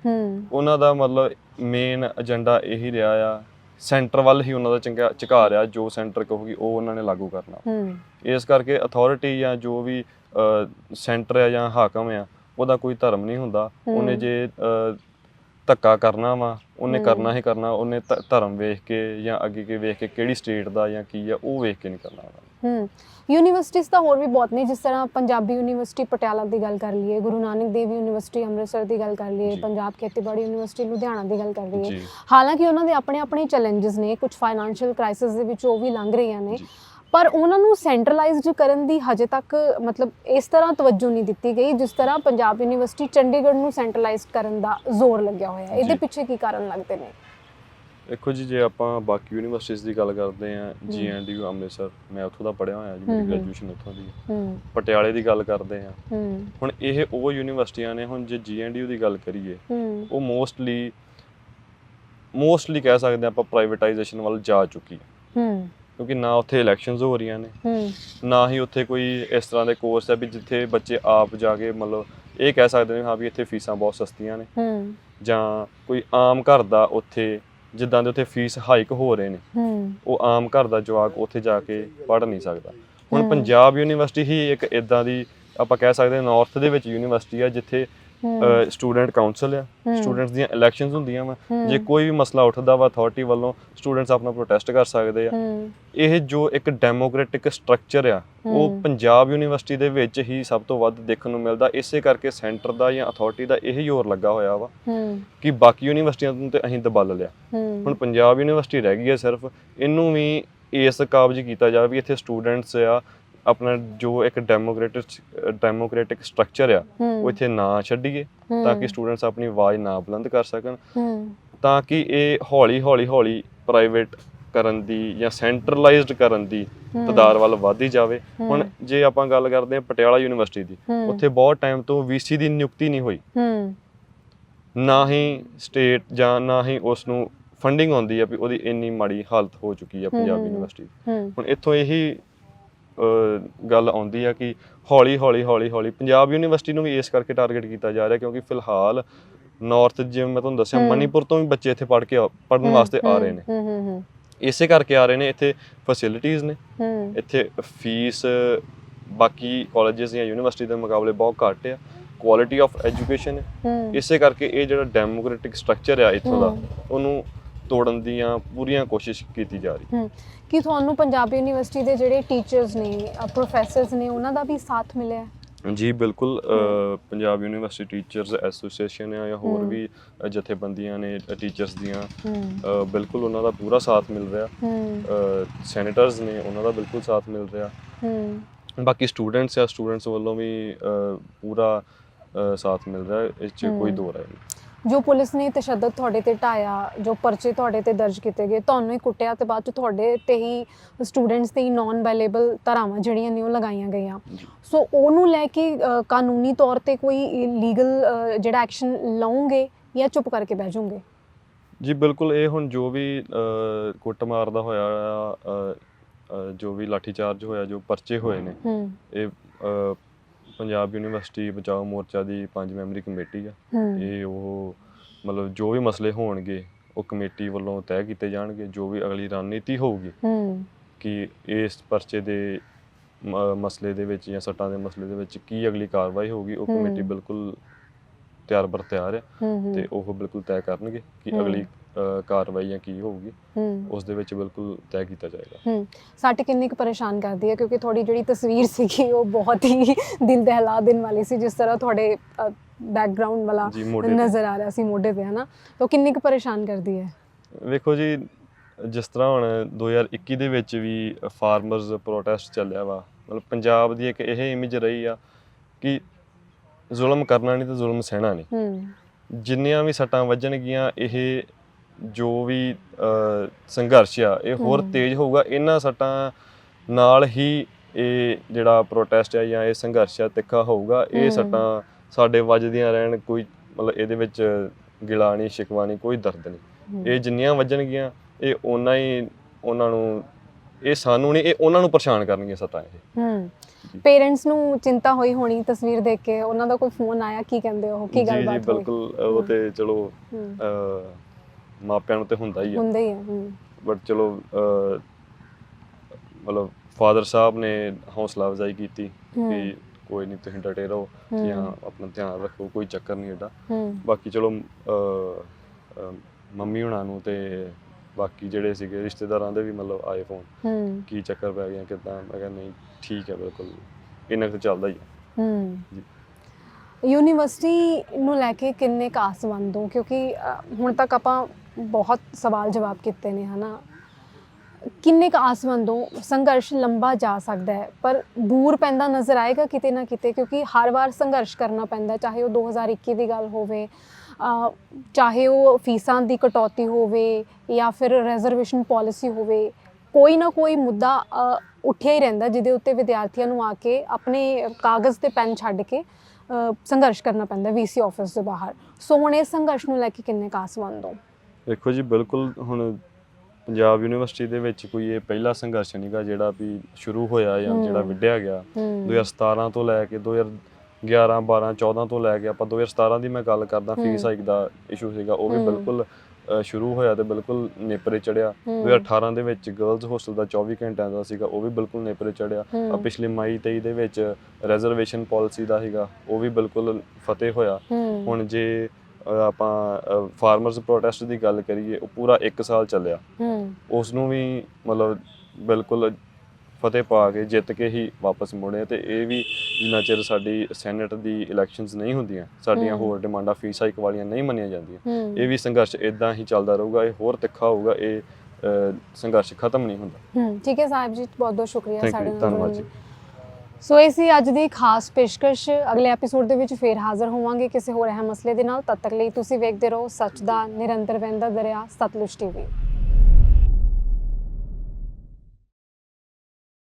ਉਹਨਾਂ ਦਾ ਮਤਲਬ ਮੇਨ ਏਜੰਡਾ ਇਹੀ ਰਿਹਾ ਆ ਸੈਂਟਰ ਵੱਲ ਹੀ ਉਹਨਾਂ ਦਾ ਚੰਗਾ ਝੁਕਾ ਰਿਹਾ ਜੋ ਸੈਂਟਰ ਕਹੂਗੀ ਉਹ ਉਹਨਾਂ ਨੇ ਲਾਗੂ ਕਰਨਾ। ਇਸ ਕਰਕੇ ਅਥਾਰਟੀ ਜਾਂ ਜੋ ਵੀ ਸੈਂਟਰ ਹੈ ਜਾਂ ਹਾਕਮ ਆ ਉਹਦਾ ਕੋਈ ਧਰਮ ਨਹੀਂ ਹੁੰਦਾ। ਉਹਨੇ। ਜੇ ਧੱਕਾ ਕਰਨਾ ਵਾ ਉਹਨੇ। ਕਰਨਾ ਹੀ ਕਰਨਾ ਉਹਨੇ ਧਰਮ ਵੇਖ ਕੇ ਜਾਂ ਅੱਗੇ ਕੇ ਵੇਖ ਕੇ ਕਿਹੜੀ ਸਟੇਟ ਦਾ ਜਾਂ ਕੀ ਆ ਉਹ ਵੇਖ ਕੇ ਨਹੀਂ ਕਰਨਾ। ਹੂੰ ਯੂਨੀਵਰਸਿਟੀਜ਼ ਤਾਂ ਹੋਰ ਵੀ ਬਹੁਤ ਨੇ ਜਿਸ ਤਰ੍ਹਾਂ ਪੰਜਾਬੀ ਯੂਨੀਵਰਸਿਟੀ ਪਟਿਆਲਾ ਦੀ ਗੱਲ ਕਰ ਲਈਏ ਗੁਰੂ ਨਾਨਕ ਦੇਵ ਯੂਨੀਵਰਸਿਟੀ ਅੰਮ੍ਰਿਤਸਰ ਦੀ ਗੱਲ ਕਰ ਲਈਏ। ਪੰਜਾਬ ਖੇਤੀਬਾੜੀ ਯੂਨੀਵਰਸਿਟੀ ਲੁਧਿਆਣਾ ਦੀ ਗੱਲ ਕਰ ਲਈਏ ਹਾਲਾਂਕਿ ਉਹਨਾਂ ਦੇ ਆਪਣੇ ਆਪਣੇ ਚੈਲੰਜਸ ਨੇ ਕੁਝ ਫਾਈਨੈਂਸ਼ੀਅਲ ਕ੍ਰਾਈਸਿਸ ਦੇ ਵਿੱਚ ਉਹ ਵੀ ਲੰਘ ਰਹੀਆਂ ਨੇ। ਪਰ ਉਹਨਾਂ ਨੂੰ ਸੈਂਟਰਲਾਈਜ਼ਡ ਕਰਨ ਦੀ ਹਜੇ ਤੱਕ ਮਤਲਬ ਇਸ ਤਰ੍ਹਾਂ ਤਵੱਜੋ ਨਹੀਂ ਦਿੱਤੀ ਗਈ ਜਿਸ ਤਰ੍ਹਾਂ ਪੰਜਾਬ ਯੂਨੀਵਰਸਿਟੀ ਚੰਡੀਗੜ੍ਹ ਨੂੰ ਸੈਂਟਰਲਾਈਜ਼ਡ ਕਰਨ ਦਾ ਜ਼ੋਰ ਲੱਗਿਆ ਹੋਇਆ ਹੈ ਇਹਦੇ। ਪਿੱਛੇ ਕੀ ਕਾਰਨ ਲੱਗਦੇ ਨੇ ਦੇਖੋ ਜੀ ਜੇ ਆਪਾਂ ਬਾਕੀ ਯੂਨੀਵਰਸਿਟੀਜ਼ ਦੀ ਗੱਲ ਕਰਦੇ ਆ। ਜੀਐਨਡੀਯੂ ਅੰਮ੍ਰਿਤਸਰ ਮੈਂ ਉੱਥੋਂ ਦਾ ਪੜ੍ਹਿਆ ਹੋਇਆ ਜੀ ਮੇਰੀ। ਗ੍ਰੈਜੂਏਸ਼ਨ ਉੱਥੋਂ ਦੀ ਹੈ। ਪਟਿਆਲੇ ਦੀ ਗੱਲ ਕਰਦੇ ਆ ਹੁਣ ਇਹ ਉਹ ਯੂਨੀਵਰਸਿਟੀਆਂ ਨੇ ਹੁਣ ਜੇ ਜੀਐਨਡੀਯੂ ਦੀ ਗੱਲ ਕਰੀਏ ਉਹ ਮੋਸਟਲੀ ਮੋਸਟਲੀ ਕਹਿ ਸਕਦੇ ਹਾਂ ਆਪਾਂ ਪ੍ਰਾਈਵੇਟਾਈਜੇਸ਼ਨ ਵੱਲ ਜਾ ਚੁੱਕੀ ਹੂੰ ਕਿਉਂਕਿ ਨਾ ਉੱਥੇ ਇਲੈਕਸ਼ਨਸ ਹੋ ਰਹੀਆਂ ਨੇ। ਹੂੰ। ਨਾ ਹੀ ਉੱਥੇ ਕੋਈ ਇਸ ਤਰ੍ਹਾਂ ਦੇ ਕੋਰਸ ਹੈ ਵੀ ਜਿੱਥੇ ਬੱਚੇ ਆਪ ਜਾ ਕੇ ਮਤਲਬ ਇਹ ਕਹਿ ਸਕਦੇ ਨੇ ਹਾਂ ਵੀ ਇੱਥੇ ਫੀਸਾਂ ਬਹੁਤ ਸਸਤੀਆਂ ਨੇ। ਹੂੰ। ਜਾਂ ਕੋਈ ਆਮ ਘਰ ਦਾ ਉੱਥੇ ਜਿੱਦਾਂ ਦੇ ਉੱਥੇ ਫੀਸ ਹਾਈਕ ਹੋ ਰਹੇ ਨੇ ਹੂੰ। ਉਹ ਆਮ ਘਰ ਦਾ ਜਵਾਕ ਉੱਥੇ ਜਾ ਕੇ ਪੜ੍ਹ ਨਹੀਂ ਸਕਦਾ। ਹੁਣ। ਪੰਜਾਬ ਯੂਨੀਵਰਸਿਟੀ ਹੀ ਇੱਕ ਇਦਾਂ ਦੀ ਆਪਾਂ ਕਹਿ ਸਕਦੇ ਨਾਰਥ ਦੇ ਵਿੱਚ ਯੂਨੀਵਰਸਿਟੀ ਹੈ ਜਿੱਥੇ ਸਟੂਡੈਂਟ ਕਾਉਂਸਲ ਆ। ਸਟੂਡੈਂਟਸ ਦੀਆਂ ਇਲੈਕਸ਼ਨਸ ਹੁੰਦੀਆਂ ਵਾ। ਜੇ ਕੋਈ ਵੀ ਮਸਲਾ ਉੱਠਦਾ ਵਾ ਅਥਾਰਟੀ ਵੱਲੋਂ ਸਟੂਡੈਂਟਸ ਆਪਣਾ ਪ੍ਰੋਟੈਸਟ ਕਰ ਸਕਦੇ ਆ। ਇਹ ਜੋ ਇੱਕ ਡੈਮੋਕ੍ਰੈਟਿਕ ਸਟਰਕਚਰ ਆ ਉਹ। ਪੰਜਾਬ ਯੂਨੀਵਰਸਿਟੀ ਦੇ ਵਿੱਚ ਹੀ ਸਭ ਤੋਂ ਵੱਧ ਦੇਖਣ ਨੂੰ ਮਿਲਦਾ। ਇਸੇ ਕਰਕੇ ਸੈਂਟਰ ਦਾ ਜਾਂ ਅਥਾਰਟੀ ਦਾ ਇਹ ਜ਼ੋਰ ਲੱਗਾ ਹੋਇਆ ਵਾ ਕਿ ਬਾਕੀ ਯੂਨੀਵਰਸਿਟੀਆਂ ਨੂੰ ਤੇ ਅਸੀਂ ਦਬਲ ਲਿਆ। ਹੁਣ ਪੰਜਾਬ ਯੂਨੀਵਰਸਿਟੀ ਰਹਿ ਗਈ ਹੈ ਸਿਰਫ। ਇਹਨੂੰ ਵੀ ਇਸ ਕਾਬਜ ਕੀਤਾ ਜਾਵੇ ਵੀ ਇੱਥੇ ਸਟੂਡੈਂਟਸ ਆ ਆਪਣਾ ਜੋ ਇੱਕ ਡੈਮੋਕ੍ਰੈਟਿਕ ਡੈਮੋਕ੍ਰੈਟਿਕ ਸਟਰਕਚਰ ਆ ਉਹ ਇੱਥੇ ਨਾ ਛੱਡੀਏ ਤਾਂ ਕਿ ਸਟੂਡੈਂਟਸ ਆਪਣੀ ਆਵਾਜ਼ ਨਾ ਬੁਲੰਦ ਕਰ ਸਕਣ। ਤਾਂ ਕਿ ਇਹ ਹੌਲੀ ਹੌਲੀ ਹੌਲੀ ਪ੍ਰਾਈਵੇਟ ਕਰਨ ਦੀ ਜਾਂ ਸੈਂਟਰਲਾਈਜ਼ਡ ਕਰਨ ਦੀ ਤਦਾਰ ਵੱਲ ਵਧਦੀ ਜਾਵੇ। ਹੁਣ ਜੇ ਆਪਾਂ ਗੱਲ ਕਰਦੇ ਹਾਂ ਪਟਿਆਲਾ ਯੂਨੀਵਰਸਿਟੀ ਦੀ ਉੱਥੇ ਬਹੁਤ ਟਾਈਮ ਤੋਂ ਵੀਸੀ ਦੀ ਨਿਯੁਕਤੀ ਨਹੀਂ ਹੋਈ। ਨਾ ਹੀ ਸਟੇਟ ਜਾਂ ਨਾ ਹੀ ਉਸ ਨੂੰ ਫੰਡਿੰਗ ਆਉਂਦੀ ਆ ਵੀ ਉਹਦੀ ਇੰਨੀ ਮਾੜੀ ਹਾਲਤ ਹੋ ਚੁੱਕੀ ਆ ਪੰਜਾਬ। ਯੂਨੀਵਰਸਿਟੀ ਹੁਣ ਇੱਥੋਂ ਇਹੀ ਗੱਲ ਆਉਂਦੀ ਆ ਕਿ ਹੌਲੀ ਹੌਲੀ ਹੌਲੀ ਹੌਲੀ ਪੰਜਾਬ ਯੂਨੀਵਰਸਿਟੀ ਨੂੰ ਵੀ ਇਸ ਕਰਕੇ ਟਾਰਗੇਟ ਕੀਤਾ ਜਾ ਰਿਹਾ ਕਿਉਂਕਿ ਫਿਲਹਾਲ ਨਾਰਥ ਜਿਵੇਂ ਮੈਂ ਤੁਹਾਨੂੰ ਦੱਸਿਆ। ਮਨੀਪੁਰ ਤੋਂ ਵੀ ਬੱਚੇ ਇੱਥੇ ਪੜ੍ਹ ਕੇ ਪੜਨ ਵਾਸਤੇ ਆ ਰਹੇ ਨੇ। ਹੂੰ ਹੂੰ ਹੂੰ। ਇਸੇ ਕਰਕੇ ਆ ਰਹੇ ਨੇ ਇੱਥੇ ਫੈਸਿਲਿਟੀਆਂ ਨੇ। ਹੂੰ। ਇੱਥੇ ਫੀਸ ਬਾਕੀ ਕਾਲਜਸ ਜਾਂ ਯੂਨੀਵਰਸਿਟੀ ਦੇ ਮੁਕਾਬਲੇ ਬਹੁਤ ਘੱਟ ਆ। ਕੁਆਲਿਟੀ ਆਫ ਐਜੂਕੇਸ਼ਨ ਇਸੇ ਕਰਕੇ ਇਹ ਜਿਹੜਾ ਡੈਮੋਕ੍ਰੈਟਿਕ ਸਟਰਕਚਰ ਆ ਇੱਥੋਂ ਦਾ। ਉਹਨੂੰ ਤੋੜਨ ਦੀਆਂ ਪੂਰੀਆਂ ਕੋਸ਼ਿਸ਼ ਕੀਤੀ ਜਾ ਰਹੀ। ਹੂੰ ਕੀ ਤੁਹਾਨੂੰ ਪੰਜਾਬ ਯੂਨੀਵਰਸਿਟੀ ਦੇ ਜਿਹੜੇ ਟੀਚਰਸ ਨੇ ਪ੍ਰੋਫੈਸਰਸ ਨੇ ਉਹਨਾਂ ਦਾ ਵੀ ਸਾਥ ਮਿਲਿਆ? ਜੀ ਬਿਲਕੁਲ ਪੰਜਾਬ ਯੂਨੀਵਰਸਿਟੀ ਟੀਚਰਸ ਐਸੋਸੀਏਸ਼ਨ ਆ ਜਾਂ ਹੋਰ। ਵੀ ਜਥੇਬੰਦੀਆਂ ਨੇ ਟੀਚਰਸ ਦੀਆਂ ਬਿਲਕੁਲ ਉਹਨਾਂ ਦਾ ਪੂਰਾ ਸਾਥ ਮਿਲ ਰਿਹਾ। ਸੈਨੇਟਰਸ ਨੇ ਉਹਨਾਂ ਦਾ ਬਿਲਕੁਲ ਸਾਥ ਮਿਲ ਰਿਹਾ। ਬਾਕੀ ਸਟੂਡੈਂਟਸ ਆ ਸਟੂਡੈਂਟਸ ਵੱਲੋਂ ਵੀ ਪੂਰਾ ਸਾਥ ਮਿਲ ਰਿਹਾ ਇਸ 'ਚ ਕੋਈ। ਦੋ ਰਾਏ ਨਹੀਂ। ਜੋ ਪੁਲਿਸ ਨੇ ਤਸ਼ੱਦਦ ਤੁਹਾਡੇ ਤੇ ਢਾਇਆ ਜੋ ਪਰਚੇ ਤੁਹਾਡੇ ਤੇ ਦਰਜ ਕੀਤੇ ਗਏ ਤੁਹਾਨੂੰ ਹੀ ਕੁੱਟਿਆ ਤੇ ਬਾਅਦ ਚ ਤੁਹਾਡੇ ਤੇ ਹੀ ਸਟੂਡੈਂਟਸ ਤੇ ਹੀ ਨਾਨ ਵਾਇਲੇਬਲ ਧਾਰਾਵਾਂ ਜਿਹੜੀਆਂ ਨੇ ਉਹ ਲਗਾਈਆਂ ਗਈਆਂ। ਸੋ ਉਹਨੂੰ ਲੈ ਕੇ ਕਾਨੂੰਨੀ ਤੌਰ ਤੇ ਕੋਈ ਲੀਗਲ ਜਿਹੜਾ ਐਕਸ਼ਨ ਲਓਗੇ ਜਾਂ ਚੁੱਪ ਕਰਕੇ ਬਹਿ ਜਾਓਗੇ ਜੀ ਬਿਲਕੁਲ ਇਹ ਹੁਣ ਜੋ ਵੀ ਕੁੱਟਮਾਰ ਦਾ ਹੋਇਆ ਜੋ ਵੀ ਲਾਠੀਚਾਰਜ ਹੋਇਆ ਜੋ ਪਰਚੇ ਹੋਏ ਨੇ ਇਹ ਪੰਜਾਬ ਯੂਨੀਵਰਸਿਟੀ ਬਚਾਓ ਮੋਰਚਾ ਦੀ ਪੰਜ ਮੈਂਬਰੀ ਕਮੇਟੀ ਆ। ਇਹ ਉਹ ਮਤਲਬ ਜੋ ਵੀ ਮਸਲੇ ਹੋਣਗੇ ਉਹ ਕਮੇਟੀ ਵੱਲੋਂ ਤੈਅ ਕੀਤੇ ਜਾਣਗੇ। ਜੋ ਵੀ ਅਗਲੀ ਰਣਨੀਤੀ ਹੋਊਗੀ ਕਿ ਇਸ ਪਰਚੇ ਦੇ ਮਸਲੇ ਦੇ ਵਿੱਚ ਜਾਂ ਸੱਟਾਂ ਦੇ ਮਸਲੇ ਦੇ ਵਿੱਚ ਕੀ ਅਗਲੀ ਕਾਰਵਾਈ ਹੋਊਗੀ ਉਹ। ਕਮੇਟੀ ਬਿਲਕੁਲ ਤਿਆਰ ਬਰ ਤਿਆਰ ਹੈ ਤੇ ਉਹ ਬਿਲਕੁਲ ਤੈਅ ਕਰਨਗੇ ਕਿ। ਅਗਲੀ ਕਾਰਵਾਈ ਜਾਂ ਕੀ ਹੋਊਗੀ ਉਸ ਦੇ ਵਿੱਚ ਬਿਲਕੁਲ ਤੈਅ ਕੀਤਾ ਜਾਏਗਾ। ਸਾਡੇ ਕਿੰਨੀ ਕੁ ਪਰੇਸ਼ਾਨ ਕਰਦੀ ਹੈ? ਕਿਉਂਕਿ ਤੁਹਾਡੀ ਜਿਹੜੀ ਤਸਵੀਰ ਸੀਗੀ ਉਹ ਬਹੁਤ ਹੀ ਦਿਲ ਦਹਿਲਾ ਦੇਣ ਵਾਲੀ ਸੀ ਜਿਸ ਤਰ੍ਹਾਂ ਤੁਹਾਡੇ ਬੈਕਗ੍ਰਾਉਂਡ ਵਾਲਾ। ਨਜ਼ਰ ਆ ਰਿਹਾ ਸੀ ਮੋਢੇ ਤੇ ਹਨਾ? ਤਾਂ ਕਿੰਨੀ ਕੁ ਪਰੇਸ਼ਾਨ ਕਰਦੀ ਹੈ? ਵੇਖੋ ਜੀ ਜਿਸ ਤਰ੍ਹਾਂ ਹੁਣ 2021 ਦੇ ਵਿੱਚ ਵੀ ਫਾਰਮਰਸ ਪ੍ਰੋਟੈਸਟ ਚੱਲਿਆ ਵਾ ਮਤਲਬ ਪੰਜਾਬ ਦੀ ਇੱਕ ਇਹ ਇਮੇਜ ਰਹੀ ਆ ਕਿ ਜ਼ੁਲਮ ਕਰਨਾ ਨਹੀਂ ਤੇ ਜ਼ੁਲਮ ਸਹਿਣਾ ਨਹੀਂ। ਹੂੰ। ਜਿੰਨੀਆਂ ਵੀ ਸੱਟਾਂ ਵੱਜਣਗੀਆਂ ਇਹ ਜੋ ਵੀ ਸੰਘਰਸ਼ ਆ ਇਹ ਹੋਰ। ਤੇਜ਼ ਹੋਊਗਾ। ਇਹਨਾਂ ਸੱਟਾਂ ਨਾਲ ਹੀ ਇਹ ਜਿਹੜਾ ਪ੍ਰੋਟੈਸਟ ਆ ਜਾਂ ਇਹ ਸੰਘਰਸ਼ ਆ ਤਿੱਖਾ ਹੋਊਗਾ। ਇਹ। ਸੱਟਾਂ ਸਾਡੇ ਵੱਜਦੀਆਂ ਰਹਿਣ ਕੋਈ ਮਤਲਬ ਇਹਦੇ ਵਿੱਚ ਗਿਲਾ ਨਹੀਂ ਸ਼ਿਕਵਾ ਨਹੀਂ ਕੋਈ ਦਰਦ ਨਹੀਂ। ਇਹ ਜਿੰਨੀਆਂ ਵੱਜਣਗੀਆਂ ਇਹ ਓਨਾ ਹੀ ਉਹਨਾਂ ਨੂੰ ਇਹ ਸਾਨੂੰ ਨਹੀਂ ਇਹ ਉਹਨਾਂ ਨੂੰ ਪਰੇਸ਼ਾਨ ਕਰਨਗੀਆਂ ਸੱਟਾਂ ਇਹ। ਹੂੰ। ਪੇਰੈਂਟਸ ਨੂੰ ਚਿੰਤਾ ਹੋਈ ਹੋਣੀ ਤਸਵੀਰ ਦੇਖ ਕੇ ਉਹਨਾਂ ਦਾ ਕੋਈ ਫੋਨ ਆਇਆ ਕੀ ਕਹਿੰਦੇ ਉਹ ਕੀ ਜੀ ਜੀ ਗੱਲਬਾਤ ਹੋਈ? ਬਿਲਕੁਲ ਉਹ ਤੇ ਚਲੋ ਅ, ਮਾਪਿਆਂ ਨੂੰ ਤੇ ਹੁੰਦਾ ਹੀ ਆ। ਹੁੰਦਾ ਹੀ ਹੈ ਹੂੰ। ਬਟ ਚਲੋ ਅਹ, ਮਤਲਬ ਫਾਦਰ ਸਾਹਿਬ ਨੇ ਹੌਸਲਾ ਅਫਜ਼ਾਈ ਕੀਤੀ ਕਿ ਕੋਈ ਨਹੀਂ ਤੁਸੀਂ ਡਟੇ ਰਹੋ ਹੂੰ। ਜਾਂ ਆਪਣਾ ਧਿਆਨ ਰੱਖੋ ਕੋਈ ਚੱਕਰ ਨਹੀਂ ਏਡਾ। ਹੂੰ। ਬਾਕੀ ਚਲੋ ਅਹ, ਅਹ, ਮੰਮੀ ਹੁਣਾਂ ਨੂੰ ਤੇ ਬਾਕੀ ਜਿਹੜੇ ਸੀਗੇ ਰਿਸ਼ਤੇਦਾਰਾਂ ਦੇ ਵੀ ਮਤਲਬ ਆਏ ਫੋਨ ਹੂੰ। ਕੀ ਚੱਕਰ ਪੈ ਗਿਆ ਕਿਦਾਂ? ਮੈਂ ਕਿਹਾ ਨਹੀਂ ਠੀਕ ਹੈ ਬਿਲਕੁਲ। ਇੰਨਾ ਕੁ ਚੱਲਦਾ ਹੀ ਆ। ਹੂੰ। ਜੀ। ਯੂਨੀਵਰਸਿਟੀ ਨੂੰ ਲੈ ਕੇ ਕਿੰਨੇ ਕਾਸਵੰਦ ਹੋ? ਕਿਉਂਕਿ ਅ, ਹੁਣ ਤੱਕ ਆਪਾਂ ਬਹੁਤ ਸਵਾਲ ਜਵਾਬ ਕੀਤੇ ਨੇ ਹਨਾ? ਕਿੰਨੇ ਕੁ ਆਸਵੰਦ ਹੋ? ਸੰਘਰਸ਼ ਲੰਬਾ ਜਾ ਸਕਦਾ ਹੈ ਪਰ ਦੂਰ ਪੈਂਦਾ ਨਜ਼ਰ ਆਏਗਾ ਕਿਤੇ ਨਾ ਕਿਤੇ ਕਿਉਂਕਿ ਹਰ ਵਾਰ ਸੰਘਰਸ਼ ਕਰਨਾ ਪੈਂਦਾ ਹੈ, ਚਾਹੇ ਉਹ 2021 ਦੀ ਗੱਲ ਹੋਵੇ ਅ, ਚਾਹੇ ਉਹ ਫੀਸਾਂ ਦੀ ਕਟੌਤੀ ਹੋਵੇ ਜਾਂ ਫਿਰ ਰਿਜ਼ਰਵੇਸ਼ਨ ਪਾਲਿਸੀ ਹੋਵੇ ਕੋਈ ਨਾ ਕੋਈ ਮੁੱਦਾ ਅ, ਉੱਠਿਆ ਹੀ ਰਹਿੰਦਾ ਜਿਹਦੇ ਉੱਤੇ ਵਿਦਿਆਰਥੀਆਂ ਨੂੰ ਆ ਕੇ ਆਪਣੇ ਕਾਗਜ਼ ਤੇ ਪੈਨ ਛੱਡ ਕੇ ਸੰਘਰਸ਼ ਕਰਨਾ ਪੈਂਦਾ ਵੀਸੀ ਆਫਿਸ ਦੇ ਬਾਹਰ ਸੋ ਹੁਣ ਇਸ ਸੰਘਰਸ਼ ਨੂੰ ਲੈ ਕੇ ਕਿੰਨੇ ਕੁ ਆਸਵੰਦ ਹੋ ਦੇਖੋ ਜੀ ਬਿਲਕੁਲ ਹੁਣ ਪੰਜਾਬ ਯੂਨੀਵਰਸਿਟੀ ਦੇ ਵਿੱਚ ਕੋਈ ਇਹ ਪਹਿਲਾ ਸੰਘਰਸ਼ ਨਹੀਂਗਾ ਜਿਹੜਾ ਵੀ ਸ਼ੁਰੂ ਹੋਇਆ ਜਾਂ। ਜਿਹੜਾ ਵਿੱਢਿਆ ਗਿਆ ਹੂੰ 2017 ਤੋਂ ਲੈ ਕੇ 2011 12 14 ਤੋਂ ਲੈ ਕੇ ਆਪਾਂ 2017 ਦੀ ਮੈਂ ਗੱਲ ਕਰਦਾ। ਫੀਸ ਹਾਈਕ ਦਾ ਇਸ਼ੂ ਸੀਗਾ ਉਹ ਵੀ। ਬਿਲਕੁਲ ਸ਼ੁਰੂ ਹੋਇਆ ਤੇ ਬਿਲਕੁਲ ਨੇਪਰੇ ਚੜਿਆ। ਹਮ। 2018 ਦੇ ਵਿੱਚ ਗਰਲਜ਼ ਹੋਸਟਲ ਦਾ 24 ਘੰਟਿਆਂ ਦਾ ਸੀਗਾ ਉਹ ਵੀ ਬਿਲਕੁਲ ਨੇਪਰੇ ਚੜਿਆ। ਆ ਪਿਛਲੇ ਮਈ 23 ਦੇ ਵਿੱਚ ਰਿਜ਼ਰਵੇਸ਼ਨ ਪਾਲਿਸੀ ਦਾ ਸੀਗਾ ਉਹ ਵੀ ਬਿਲਕੁਲ ਫਤਿਹ ਹੋਇਆ। ਹੁਣ ਜੇ ਆਪਾਂ ਫਾਰਮਰਸ ਪ੍ਰੋਟੈਸਟ ਦੀ ਗੱਲ ਕਰੀਏ ਉਹ ਪੂਰਾ 1 ਸਾਲ ਚੱਲਿਆ। ਉਸ ਨੂੰ ਵੀ ਮਤਲਬ ਬਿਲਕੁਲ ਫਤਿਹ ਪਾ ਕੇ ਜਿੱਤ ਕੇ ਹੀ ਵਾਪਸ ਮੁੜੇ ਤੇ ਇਹ ਵੀ ਜਿੰਨਾ ਚਿਰ ਸਾਡੀ ਸੈਨੇਟ ਦੀ ਇਲੈਕਸ਼ਨਸ ਨਹੀਂ ਹੁੰਦੀਆਂ ਸਾਡੀਆਂ। ਹੋਰ ਡਿਮਾਂਡਾਂ ਫੀਸ ਹਾਈਕ ਵਾਲੀਆਂ ਨਹੀਂ ਮੰਨੀਆਂ ਜਾਂਦੀਆਂ ਇਹ ਵੀ ਸੰਘਰਸ਼ ਇਦਾਂ ਹੀ ਚੱਲਦਾ ਰਹੂਗਾ ਇਹ ਹੋਰ ਤਿੱਖਾ ਹੋਊਗਾ ਇਹ ਸੰਘਰਸ਼ ਖਤਮ ਨਹੀਂ ਹੁੰਦਾ ਠੀਕ ਹੈ ਸਾਹਿਬ ਜੀ ਬਹੁਤ ਬਹੁਤ ਸ਼ੁਕਰੀਆ ਸਾਡੇ ਨਾਲ ਧੰਨਵਾਦ ਜੀ। ਸੋ ਇਹ ਸੀ ਅੱਜ ਦੀ ਖਾਸ ਪੇਸ਼ਕਸ਼ ਅਗਲੇ ਐਪੀਸੋਡ ਦੇ ਵਿੱਚ ਫੇਰ ਹਾਜ਼ਰ ਹੋਵਾਂਗੇ ਕਿਸੇ ਹੋਰ ਅਹਿਮ ਮਸਲੇ ਦੇ ਨਾਲ ਤਦ ਤੱਕ ਲਈ ਤੁਸੀਂ ਵੇਖਦੇ ਰਹੋ ਸੱਚ ਦਾ ਨਿਰੰਤਰ ਵਹਿੰਦਾ ਦਰਿਆ ਸਤਲੁਜ ਟੀਵੀ